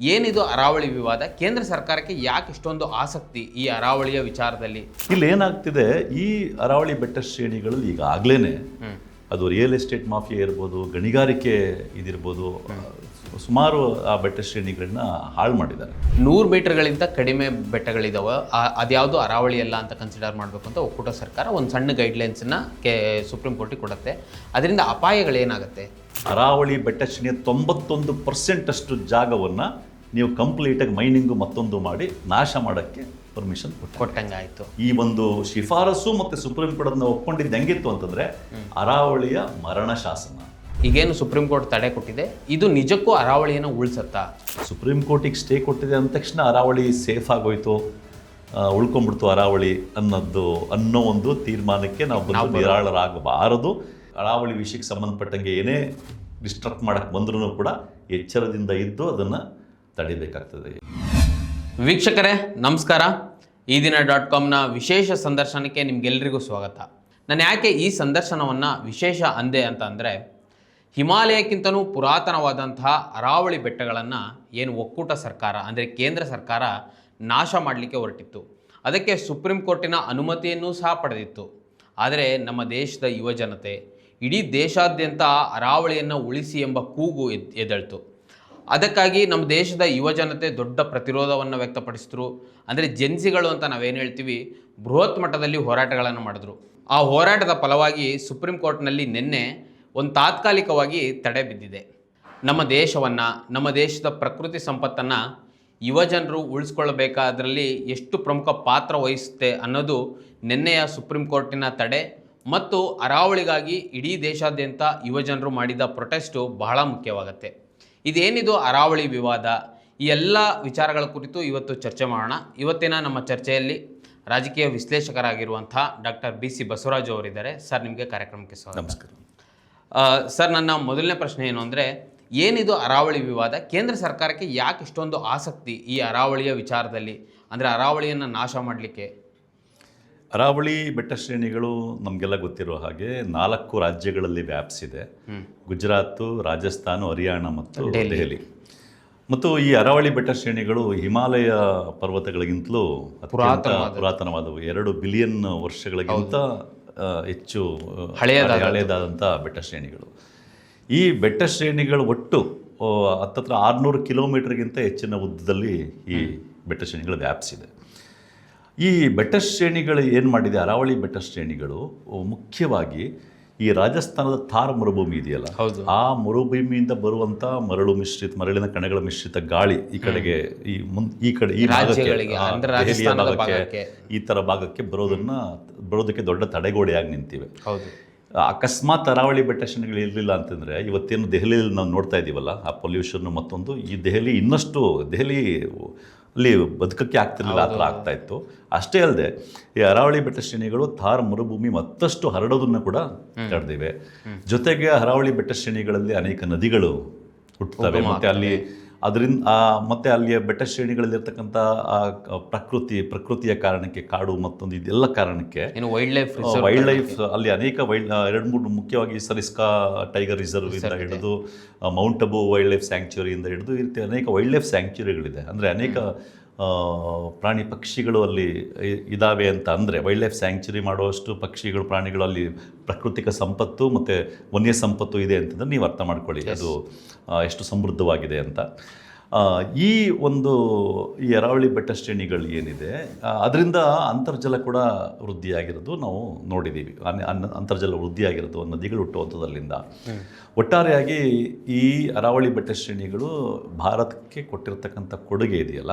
ಏನಿದು ಅರಾವಳಿ ವಿವಾದ? ಕೇಂದ್ರ ಸರ್ಕಾರಕ್ಕೆ ಯಾಕೆ ಇಷ್ಟೊಂದು ಆಸಕ್ತಿ ಈ ಅರಾವಳಿಯ ವಿಚಾರದಲ್ಲಿ? ಇಲ್ಲಿ ಏನಾಗ್ತಿದೆ ಈ ಅರಾವಳಿ ಬೆಟ್ಟ ಶ್ರೇಣಿಗಳಲ್ಲಿ ಈಗಾಗಲೇ ಅದು ರಿಯಲ್ ಎಸ್ಟೇಟ್ ಮಾಫಿಯಾ ಇರ್ಬೋದು ಗಣಿಗಾರಿಕೆ ಇದಿರ್ಬೋದು ಸುಮಾರು ಆ ಬೆಟ್ಟ ಶ್ರೇಣಿಗಳನ್ನ ಹಾಳು ಮಾಡಿದ್ದಾರೆ. ನೂರು ಮೀಟರ್ಗಳಿಂದ ಕಡಿಮೆ ಬೆಟ್ಟಗಳಿದಾವೆ. ಅದ್ಯಾವುದು ಅರಾವಳಿ ಅಲ್ಲ ಅಂತ ಕನ್ಸಿಡರ್ ಮಾಡಬೇಕು ಅಂತ ಒಕ್ಕೂಟ ಸರ್ಕಾರ ಒಂದು ಸಣ್ಣ ಗೈಡ್ಲೈನ್ಸನ್ನ ಕೆ ಸುಪ್ರೀಂ ಕೋರ್ಟಿಗೆ ಕೊಡುತ್ತೆ. ಅದರಿಂದ ಅಪಾಯಗಳೇನಾಗುತ್ತೆ? ಅರಾವಳಿ ಬೆಟ್ಟ ಶ್ರೇಣಿಯ ತೊಂಬತ್ತೊಂದು ಪರ್ಸೆಂಟಷ್ಟು ಜಾಗವನ್ನು ನೀವು ಕಂಪ್ಲೀಟಾಗಿ ಮೈನಿಂಗು ಮತ್ತೊಂದು ಮಾಡಿ ನಾಶ ಮಾಡೋಕ್ಕೆ ಪರ್ಮಿಷನ್ ಕೊಟ್ಟಂಗಾಯಿತು. ಈ ಒಂದು ಶಿಫಾರಸು ಮತ್ತು ಸುಪ್ರೀಂ ಕೋರ್ಟ್ ಒಪ್ಕೊಂಡಿದ್ದು ಹೆಂಗಿತ್ತು ಅಂತಂದರೆ ಅರಾವಳಿಯ ಮರಣ ಶಾಸನ. ಈಗೇನು ಸುಪ್ರೀಂ ಕೋರ್ಟ್ ತಡೆ ಕೊಟ್ಟಿದೆ? ಇದು ನಿಜಕ್ಕೂ ಅರಾವಳಿಯನ್ನು ಉಳಿಸತ್ತಾ? ಸುಪ್ರೀಂ ಕೋರ್ಟಿಗೆ ಸ್ಟೇ ಕೊಟ್ಟಿದೆ ಅಂದ ತಕ್ಷಣ ಅರಾವಳಿ ಸೇಫ್ ಆಗೋಯ್ತು. ಉಳ್ಕೊಂಡ್ಬಿಡ್ತು ಅರಾವಳಿ ಅನ್ನೋದು ಅನ್ನೋ ಒಂದು ತೀರ್ಮಾನಕ್ಕೆ ನಾವು ಬಂದು ನಿರಾಳರಾಗಬಾರದು. ಅರಾವಳಿ ವಿಷಯಕ್ಕೆ ಸಂಬಂಧಪಟ್ಟಂಗೆ ಏನೇ ಡಿಸ್ಟ್ರಕ್ಟ್ ಮಾಡಕ್ಕೆ ಬಂದ್ರೂ ಕೂಡ ಎಚ್ಚರದಿಂದ ಇದ್ದು ಅದನ್ನು ತಡಿಬೇಕಾಗ್ತದೆ. ವೀಕ್ಷಕರೇ, ನಮಸ್ಕಾರ. ಈ ದಿನ ಡಾಟ್ ಕಾಮ್ನ ವಿಶೇಷ ಸಂದರ್ಶನಕ್ಕೆ ನಿಮಗೆಲ್ಲರಿಗೂ ಸ್ವಾಗತ. ನಾನು ಯಾಕೆ ಈ ಸಂದರ್ಶನವನ್ನು ವಿಶೇಷ ಅಂದೆ ಅಂತ ಅಂದರೆ, ಹಿಮಾಲಯಕ್ಕಿಂತಲೂ ಪುರಾತನವಾದಂತಹ ಅರಾವಳಿ ಬೆಟ್ಟಗಳನ್ನು ಏನು ಒಕ್ಕೂಟ ಸರ್ಕಾರ, ಅಂದರೆ ಕೇಂದ್ರ ಸರ್ಕಾರ ನಾಶ ಮಾಡಲಿಕ್ಕೆ ಹೊರಟಿತ್ತು. ಅದಕ್ಕೆ ಸುಪ್ರೀಂ ಕೋರ್ಟಿನ ಅನುಮತಿಯನ್ನೂ ಸಹ ಪಡೆದಿತ್ತು. ಆದರೆ ನಮ್ಮ ದೇಶದ ಯುವಜನತೆ ಇಡೀ ದೇಶಾದ್ಯಂತ ಅರಾವಳಿಯನ್ನು ಉಳಿಸಿ ಎಂಬ ಕೂಗು ಎದ್, ಎದ್ದೇಳ್ತು. ಅದಕ್ಕಾಗಿ ನಮ್ಮ ದೇಶದ ಯುವ ಜನತೆ ದೊಡ್ಡ ಪ್ರತಿರೋಧವನ್ನು ವ್ಯಕ್ತಪಡಿಸಿದ್ರು. ಅಂದರೆ ಜೆನ್ಸಿಗಳು ಅಂತ ನಾವೇನು ಹೇಳ್ತೀವಿ, ಬೃಹತ್ ಮಟ್ಟದಲ್ಲಿ ಹೋರಾಟಗಳನ್ನು ಮಾಡಿದ್ರು. ಆ ಹೋರಾಟದ ಫಲವಾಗಿ ಸುಪ್ರೀಂ ಕೋರ್ಟ್ನಲ್ಲಿ ನಿನ್ನೆ ಒಂದು ತಾತ್ಕಾಲಿಕವಾಗಿ ತಡೆ ಬಿದ್ದಿದೆ. ನಮ್ಮ ದೇಶವನ್ನು, ನಮ್ಮ ದೇಶದ ಪ್ರಕೃತಿ ಸಂಪತ್ತನ್ನು ಯುವಜನರು ಉಳಿಸ್ಕೊಳ್ಬೇಕಾದ್ರಲ್ಲಿ ಎಷ್ಟು ಪ್ರಮುಖ ಪಾತ್ರ ವಹಿಸುತ್ತೆ ಅನ್ನೋದು ನಿನ್ನೆಯ ಸುಪ್ರೀಂ ಕೋರ್ಟಿನ ತಡೆ ಮತ್ತು ಅರಾವಳಿಗಾಗಿ ಇಡೀ ದೇಶಾದ್ಯಂತ ಯುವಜನರು ಮಾಡಿದ ಪ್ರೊಟೆಸ್ಟು ಬಹಳ ಮುಖ್ಯವಾಗುತ್ತೆ. ಇದೇನಿದು ಅರಾವಳಿ ವಿವಾದ? ಈ ಎಲ್ಲ ವಿಚಾರಗಳ ಕುರಿತು ಇವತ್ತು ಚರ್ಚೆ ಮಾಡೋಣ. ಇವತ್ತಿನ ನಮ್ಮ ಚರ್ಚೆಯಲ್ಲಿ ರಾಜಕೀಯ ವಿಶ್ಲೇಷಕರಾಗಿರುವಂಥ ಡಾಕ್ಟರ್ ಬಿ ಸಿ ಬಸವರಾಜು ಅವರಿದ್ದಾರೆ. ಸರ್ ನಿಮಗೆ ಕಾರ್ಯಕ್ರಮಕ್ಕೆ ಸ್ವಾಗತ. ನಮಸ್ಕಾರ. ಸರ್ ನನ್ನ ಮೊದಲನೇ ಪ್ರಶ್ನೆ ಏನು ಅಂದರೆ ಏನಿದು ಅರಾವಳಿ ವಿವಾದ? ಕೇಂದ್ರ ಸರ್ಕಾರಕ್ಕೆ ಯಾಕೆ ಇಷ್ಟೊಂದು ಆಸಕ್ತಿ ಈ ಅರಾವಳಿಯ ವಿಚಾರದಲ್ಲಿ? ಅಂದರೆ ಅರಾವಳಿಯನ್ನು ನಾಶ ಮಾಡಲಿಕ್ಕೆ ಅರಾವಳಿ ಬೆಟ್ಟ ಶ್ರೇಣಿಗಳು ನಮಗೆಲ್ಲ ಗೊತ್ತಿರೋ ಹಾಗೆ ನಾಲ್ಕು ರಾಜ್ಯಗಳಲ್ಲಿ ವ್ಯಾಪಿಸಿದೆ ಗುಜರಾತ್ ರಾಜಸ್ಥಾನ ಹರಿಯಾಣ ಮತ್ತು ದೆಹಲಿ. ಮತ್ತು ಈ ಅರಾವಳಿ ಬೆಟ್ಟ ಶ್ರೇಣಿಗಳು ಹಿಮಾಲಯ ಪರ್ವತಗಳಿಗಿಂತಲೂ ಅತ್ಯಂತ ಪುರಾತನವಾದವು. ಎರಡು ಬಿಲಿಯನ್ ವರ್ಷಗಳಿಗಿಂತ ಹೆಚ್ಚು ಹಳೆಯ ಹಳೆಯದಾದ- ಹಳೆಯದಾದಂಥ ಬೆಟ್ಟ ಶ್ರೇಣಿಗಳು. ಈ ಬೆಟ್ಟ ಶ್ರೇಣಿಗಳು ಒಟ್ಟು ಹತ್ತತ್ರ ಆರುನೂರು ಕಿಲೋಮೀಟರ್ಗಿಂತ ಹೆಚ್ಚಿನ ಉದ್ದದಲ್ಲಿ ಈ ಬೆಟ್ಟ ಶ್ರೇಣಿಗಳು ವ್ಯಾಪಿಸಿದೆ ಈ ಬೆಟ್ಟ ಶ್ರೇಣಿಗಳು ಏನು ಮಾಡಿದೆ? ಅರಾವಳಿ ಬೆಟ್ಟ ಶ್ರೇಣಿಗಳು ಮುಖ್ಯವಾಗಿ ಈ ರಾಜಸ್ಥಾನದ ಥಾರ್ ಮರುಭೂಮಿ ಇದೆಯಲ್ಲ? ಹೌದು. ಆ ಮರುಭೂಮಿಯಿಂದ ಬರುವಂಥ ಮರಳು ಮಿಶ್ರಿತ ಮರಳಿನ ಕಣಗಳ ಮಿಶ್ರಿತ ಗಾಳಿ ಈ ಕಡೆಗೆ ಈ ಮುನ್ ಈ ಕಡೆ ಈ ಭಾಗಕ್ಕೆ. ಈ ತರ ಭಾಗಕ್ಕೆ ಬರೋದನ್ನ ಬರೋದಕ್ಕೆ ದೊಡ್ಡ ತಡೆಗೋಡೆಯಾಗಿ ನಿಂತಿವೆ. ಹೌದು. ಅಕಸ್ಮಾತ್ ಅರಾವಳಿ ಬೆಟ್ಟ ಶ್ರೇಣಿಗಳು ಇರಲಿಲ್ಲ ಅಂತಂದರೆ ಇವತ್ತೇನು ದೆಹಲಿಯಲ್ಲಿ ನಾವು ನೋಡ್ತಾ ಇದ್ದೀವಲ್ಲ ಆ ಪೊಲ್ಯೂಷನ್ ಮತ್ತೊಂದು ಈ ದೆಹಲಿ ಇನ್ನಷ್ಟು ದೆಹಲಿ ಅಲ್ಲಿ ಬದುಕಕ್ಕೆ ಆಗ್ತಿರಲಿಲ್ಲ ಆ ಥರ ಆಗ್ತಾ ಇತ್ತು. ಅಷ್ಟೇ ಅಲ್ಲದೆ ಈ ಅರಾವಳಿ ಬೆಟ್ಟ ಶ್ರೇಣಿಗಳು ಥಾರ್ ಮರುಭೂಮಿ ಮತ್ತಷ್ಟು ಹರಡೋದನ್ನು ಕೂಡ ತಡೆದಿವೆ ಜೊತೆಗೆ ಅರಾವಳಿ ಬೆಟ್ಟ ಶ್ರೇಣಿಗಳಲ್ಲಿ ಅನೇಕ ನದಿಗಳು ಹುಟ್ಟುತ್ತವೆ. ಮತ್ತು ಅಲ್ಲಿ ಅದರಿಂದ ಮತ್ತೆ ಅಲ್ಲಿಯ ಬೆಟ್ಟ ಶ್ರೇಣಿಗಳಲ್ಲಿರ್ತಕ್ಕಂಥ ಪ್ರಕೃತಿ ಪ್ರಕೃತಿಯ ಕಾರಣಕ್ಕೆ ಕಾಡು ಮತ್ತೊಂದು ಇದೆಲ್ಲ ಕಾರಣಕ್ಕೆ ಏನು ವೈಲ್ಡ್ ಲೈಫ್ ವೈಲ್ಡ್ ಲೈಫ್ ಅಲ್ಲಿ ಅನೇಕ ವೈಲ್ಡ್ ಎರಡು ಮೂರು ಮುಖ್ಯವಾಗಿ ಸರಿಸ್ಕಾ ಟೈಗರ್ ರಿಸರ್ವ್ ಇಂದ ಹಿಡಿದು ಮೌಂಟ್ ಅಬು ವೈಲ್ಡ್ ಲೈಫ್ ಸ್ಯಾಂಕ್ಚುರಿಯಿಂದ ಹಿಡಿದು ಈ ರೀತಿ ಅನೇಕ ವೈಲ್ಡ್ ಲೈಫ್ ಸ್ಯಾಂಕ್ಚುರಿಗಳಿದೆ ಅಂದರೆ ಅನೇಕ ಪ್ರಾಣಿ ಪಕ್ಷಿಗಳು ಅಲ್ಲಿ ಇದ್ದಾವೆ ಇದಾವೆ ಅಂತ ಅಂದರೆ ವೈಲ್ಡ್ ಲೈಫ್ ಸ್ಯಾಂಕ್ಚುರಿ ಮಾಡುವಷ್ಟು ಪಕ್ಷಿಗಳು ಪ್ರಾಣಿಗಳು ಅಲ್ಲಿ ಪ್ರಾಕೃತಿಕ ಸಂಪತ್ತು ಮತ್ತು ವನ್ಯ ಸಂಪತ್ತು ಇದೆ ಅಂತಂದರೆ ನೀವು ಅರ್ಥ ಮಾಡ್ಕೊಳ್ಳಿ. ಅದು ಎಷ್ಟು ಸಮೃದ್ಧವಾಗಿದೆ ಅಂತ. ಈ ಒಂದು ಈ ಅರಾವಳಿ ಬೆಟ್ಟ ಶ್ರೇಣಿಗಳು ಏನಿದೆ ಅದರಿಂದ ಅಂತರ್ಜಲ ಕೂಡ ವೃದ್ಧಿಯಾಗಿರೋದು ನಾವು ನೋಡಿದ್ದೀವಿ. ಅನ್- ಅನ್- ಅಂತರ್ಜಲ ವೃದ್ಧಿಯಾಗಿರೋದು ನದಿಗಳು ಹುಟ್ಟುವಂಥದ್ದಲ್ಲಿಂದ ಒಟ್ಟಾರೆಯಾಗಿ ಈ ಅರಾವಳಿ ಬೆಟ್ಟ ಶ್ರೇಣಿಗಳು ಭಾರತಕ್ಕೆ ಕೊಟ್ಟಿರತಕ್ಕಂಥ ಕೊಡುಗೆ ಇದೆಯಲ್ಲ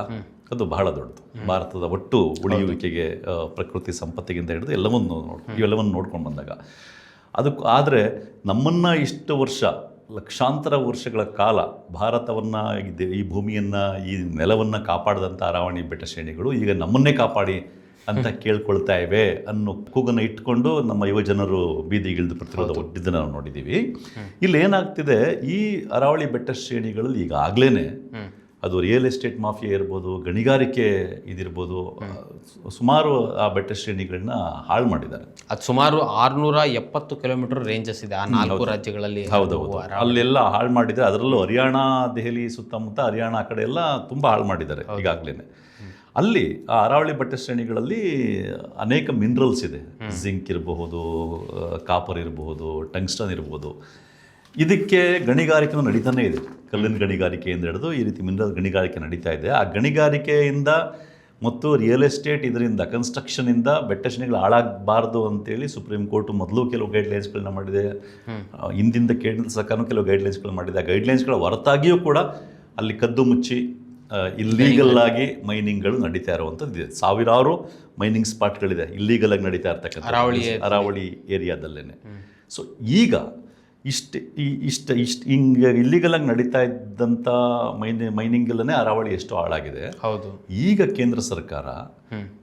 ಅದು ಬಹಳ ದೊಡ್ಡದು. ಭಾರತದ ಒಟ್ಟು ಉಳಿಯುವಿಕೆಗೆ ಪ್ರಕೃತಿ ಸಂಪತ್ತಿಗಿಂತ ಹಿಡಿದು ಎಲ್ಲವನ್ನು ನೋಡಿ ಇವೆಲ್ಲವನ್ನು ನೋಡ್ಕೊಂಡು ಬಂದಾಗ. ಅದಕ್ಕೆ ಆದರೆ ನಮ್ಮನ್ನು ಇಷ್ಟು ವರ್ಷ ಲಕ್ಷಾಂತರ ವರ್ಷಗಳ ಕಾಲ ಭಾರತವನ್ನು ಈ ಭೂಮಿಯನ್ನು ಈ ನೆಲವನ್ನು ಕಾಪಾಡಿದಂಥ ಅರಾವಳಿ ಬೆಟ್ಟ ಶ್ರೇಣಿಗಳು ಈಗ ನಮ್ಮನ್ನೇ ಕಾಪಾಡಿ ಅಂತ ಕೇಳ್ಕೊಳ್ತಾ ಇವೆ ಅನ್ನೋ ಕೂಗನ್ನು ಇಟ್ಕೊಂಡು ನಮ್ಮ ಯುವಜನರು ಬೀದಿಗಿಳಿದು ಪ್ರತಿರೋಧ ಒಡ್ಡಿದ್ದನ್ನು ನಾವು ನೋಡಿದ್ದೀವಿ ಇಲ್ಲಿ ಏನಾಗ್ತಿದೆ ಈ ಅರಾವಳಿ ಬೆಟ್ಟ ಶ್ರೇಣಿಗಳಲ್ಲಿ ಈಗಾಗಲೇ ಅದು ರಿಯಲ್ ಎಸ್ಟೇಟ್ ಮಾಫಿಯಾ ಇರ್ಬೋದು ಗಣಿಗಾರಿಕೆ ಇದಿರ್ಬೋದು ಸುಮಾರು ಆ ಬೆಟ್ಟ ಶ್ರೇಣಿಗಳನ್ನ ಹಾಳು ಮಾಡಿದ್ದಾರೆ. ಅದು ಸುಮಾರು ಆರ್ನೂರ ಎಪ್ಪತ್ತು ಕಿಲೋಮೀಟರ್ ರೇಂಜಸ್ ಇದೆ ಆ ನಾಲ್ಕು ರಾಜ್ಯಗಳಲ್ಲಿ ಹೌದೌದು ಅಲ್ಲೆಲ್ಲ ಹಾಳು ಮಾಡಿದ್ದಾರೆ ಅದರಲ್ಲೂ ಹರಿಯಾಣ ದೆಹಲಿ ಸುತ್ತಮುತ್ತ ಹರಿಯಾಣ ಆ ಕಡೆ ಎಲ್ಲ ತುಂಬ ಹಾಳು ಮಾಡಿದ್ದಾರೆ ಈಗಾಗಲೇ ಅಲ್ಲಿ ಆ ಅರಾವಳಿ ಬಟ್ಟೆ ಶ್ರೇಣಿಗಳಲ್ಲಿ ಅನೇಕ ಮಿನರಲ್ಸ್ ಇದೆ. ಜಿಂಕ್ ಇರಬಹುದು ಕಾಪರ್ ಇರಬಹುದು ಟಂಗ್ಸ್ಟನ್ ಇರಬಹುದು. ಇದಕ್ಕೆ ಗಣಿಗಾರಿಕೆ ನಡೀತಾನೆ ಇದೆ. ಕಲ್ಲಿನ ಗಣಿಗಾರಿಕೆಯಿಂದ ಹಿಡಿದು ಈ ರೀತಿ ಮಿನರಲ್ ಗಣಿಗಾರಿಕೆ ನಡೀತಾ ಇದೆ. ಆ ಗಣಿಗಾರಿಕೆಯಿಂದ ಮತ್ತು ರಿಯಲ್ ಎಸ್ಟೇಟ್ ಇದರಿಂದ ಕನ್ಸ್ಟ್ರಕ್ಷನಿಂದ ಬೆಟ್ಟ ಹಾಳಾಗಬಾರ್ದು ಅಂತೇಳಿ ಸುಪ್ರೀಂ ಕೋರ್ಟ್ ಮೊದಲು ಕೆಲವು ಗೈಡ್ಲೈನ್ಸ್ಗಳನ್ನ ಮಾಡಿದೆ. ಹಿಂದಿಂದ ಕೇಂದ್ರ ಸರ್ಕಾರನೂ ಕೆಲವು ಗೈಡ್ಲೈನ್ಸ್ಗಳು ಮಾಡಿದೆ. ಆ ಗೈಡ್ಲೈನ್ಸ್ಗಳ ಹೊರತಾಗಿಯೂ ಕೂಡ ಅಲ್ಲಿ ಕದ್ದು ಮುಚ್ಚಿ ಇಲ್ಲೀಗಲ್ ಆಗಿ ಮೈನಿಂಗ್ಗಳು ನಡೀತಾ ಇರುವಂಥದ್ದು ಇದೆ. ಸಾವಿರಾರು ಮೈನಿಂಗ್ ಸ್ಪಾಟ್ಗಳಿದೆ ಇಲ್ಲೀಗಲ್ ಆಗಿ ನಡೀತಾ ಇರ್ತಕ್ಕಂಥ ಅರಾವಳಿ ಏರಿಯಾದಲ್ಲೇ ಏರಿಯಾದಲ್ಲೇನೆ. ಸೊ ಈಗ ಇಷ್ಟು ಈ ಇಷ್ಟ ಇಷ್ಟು ಹಿಂಗೆ ಇಲ್ಲಿಗಲಾಗಿ ನಡೀತಾ ಇದ್ದಂಥ ಮೈನಿ ಮೈನಿಂಗಲ್ಲೇ ಅರಾವಳಿ ಎಷ್ಟು ಹಾಳಾಗಿದೆ. ಹೌದು. ಈಗ ಕೇಂದ್ರ ಸರ್ಕಾರ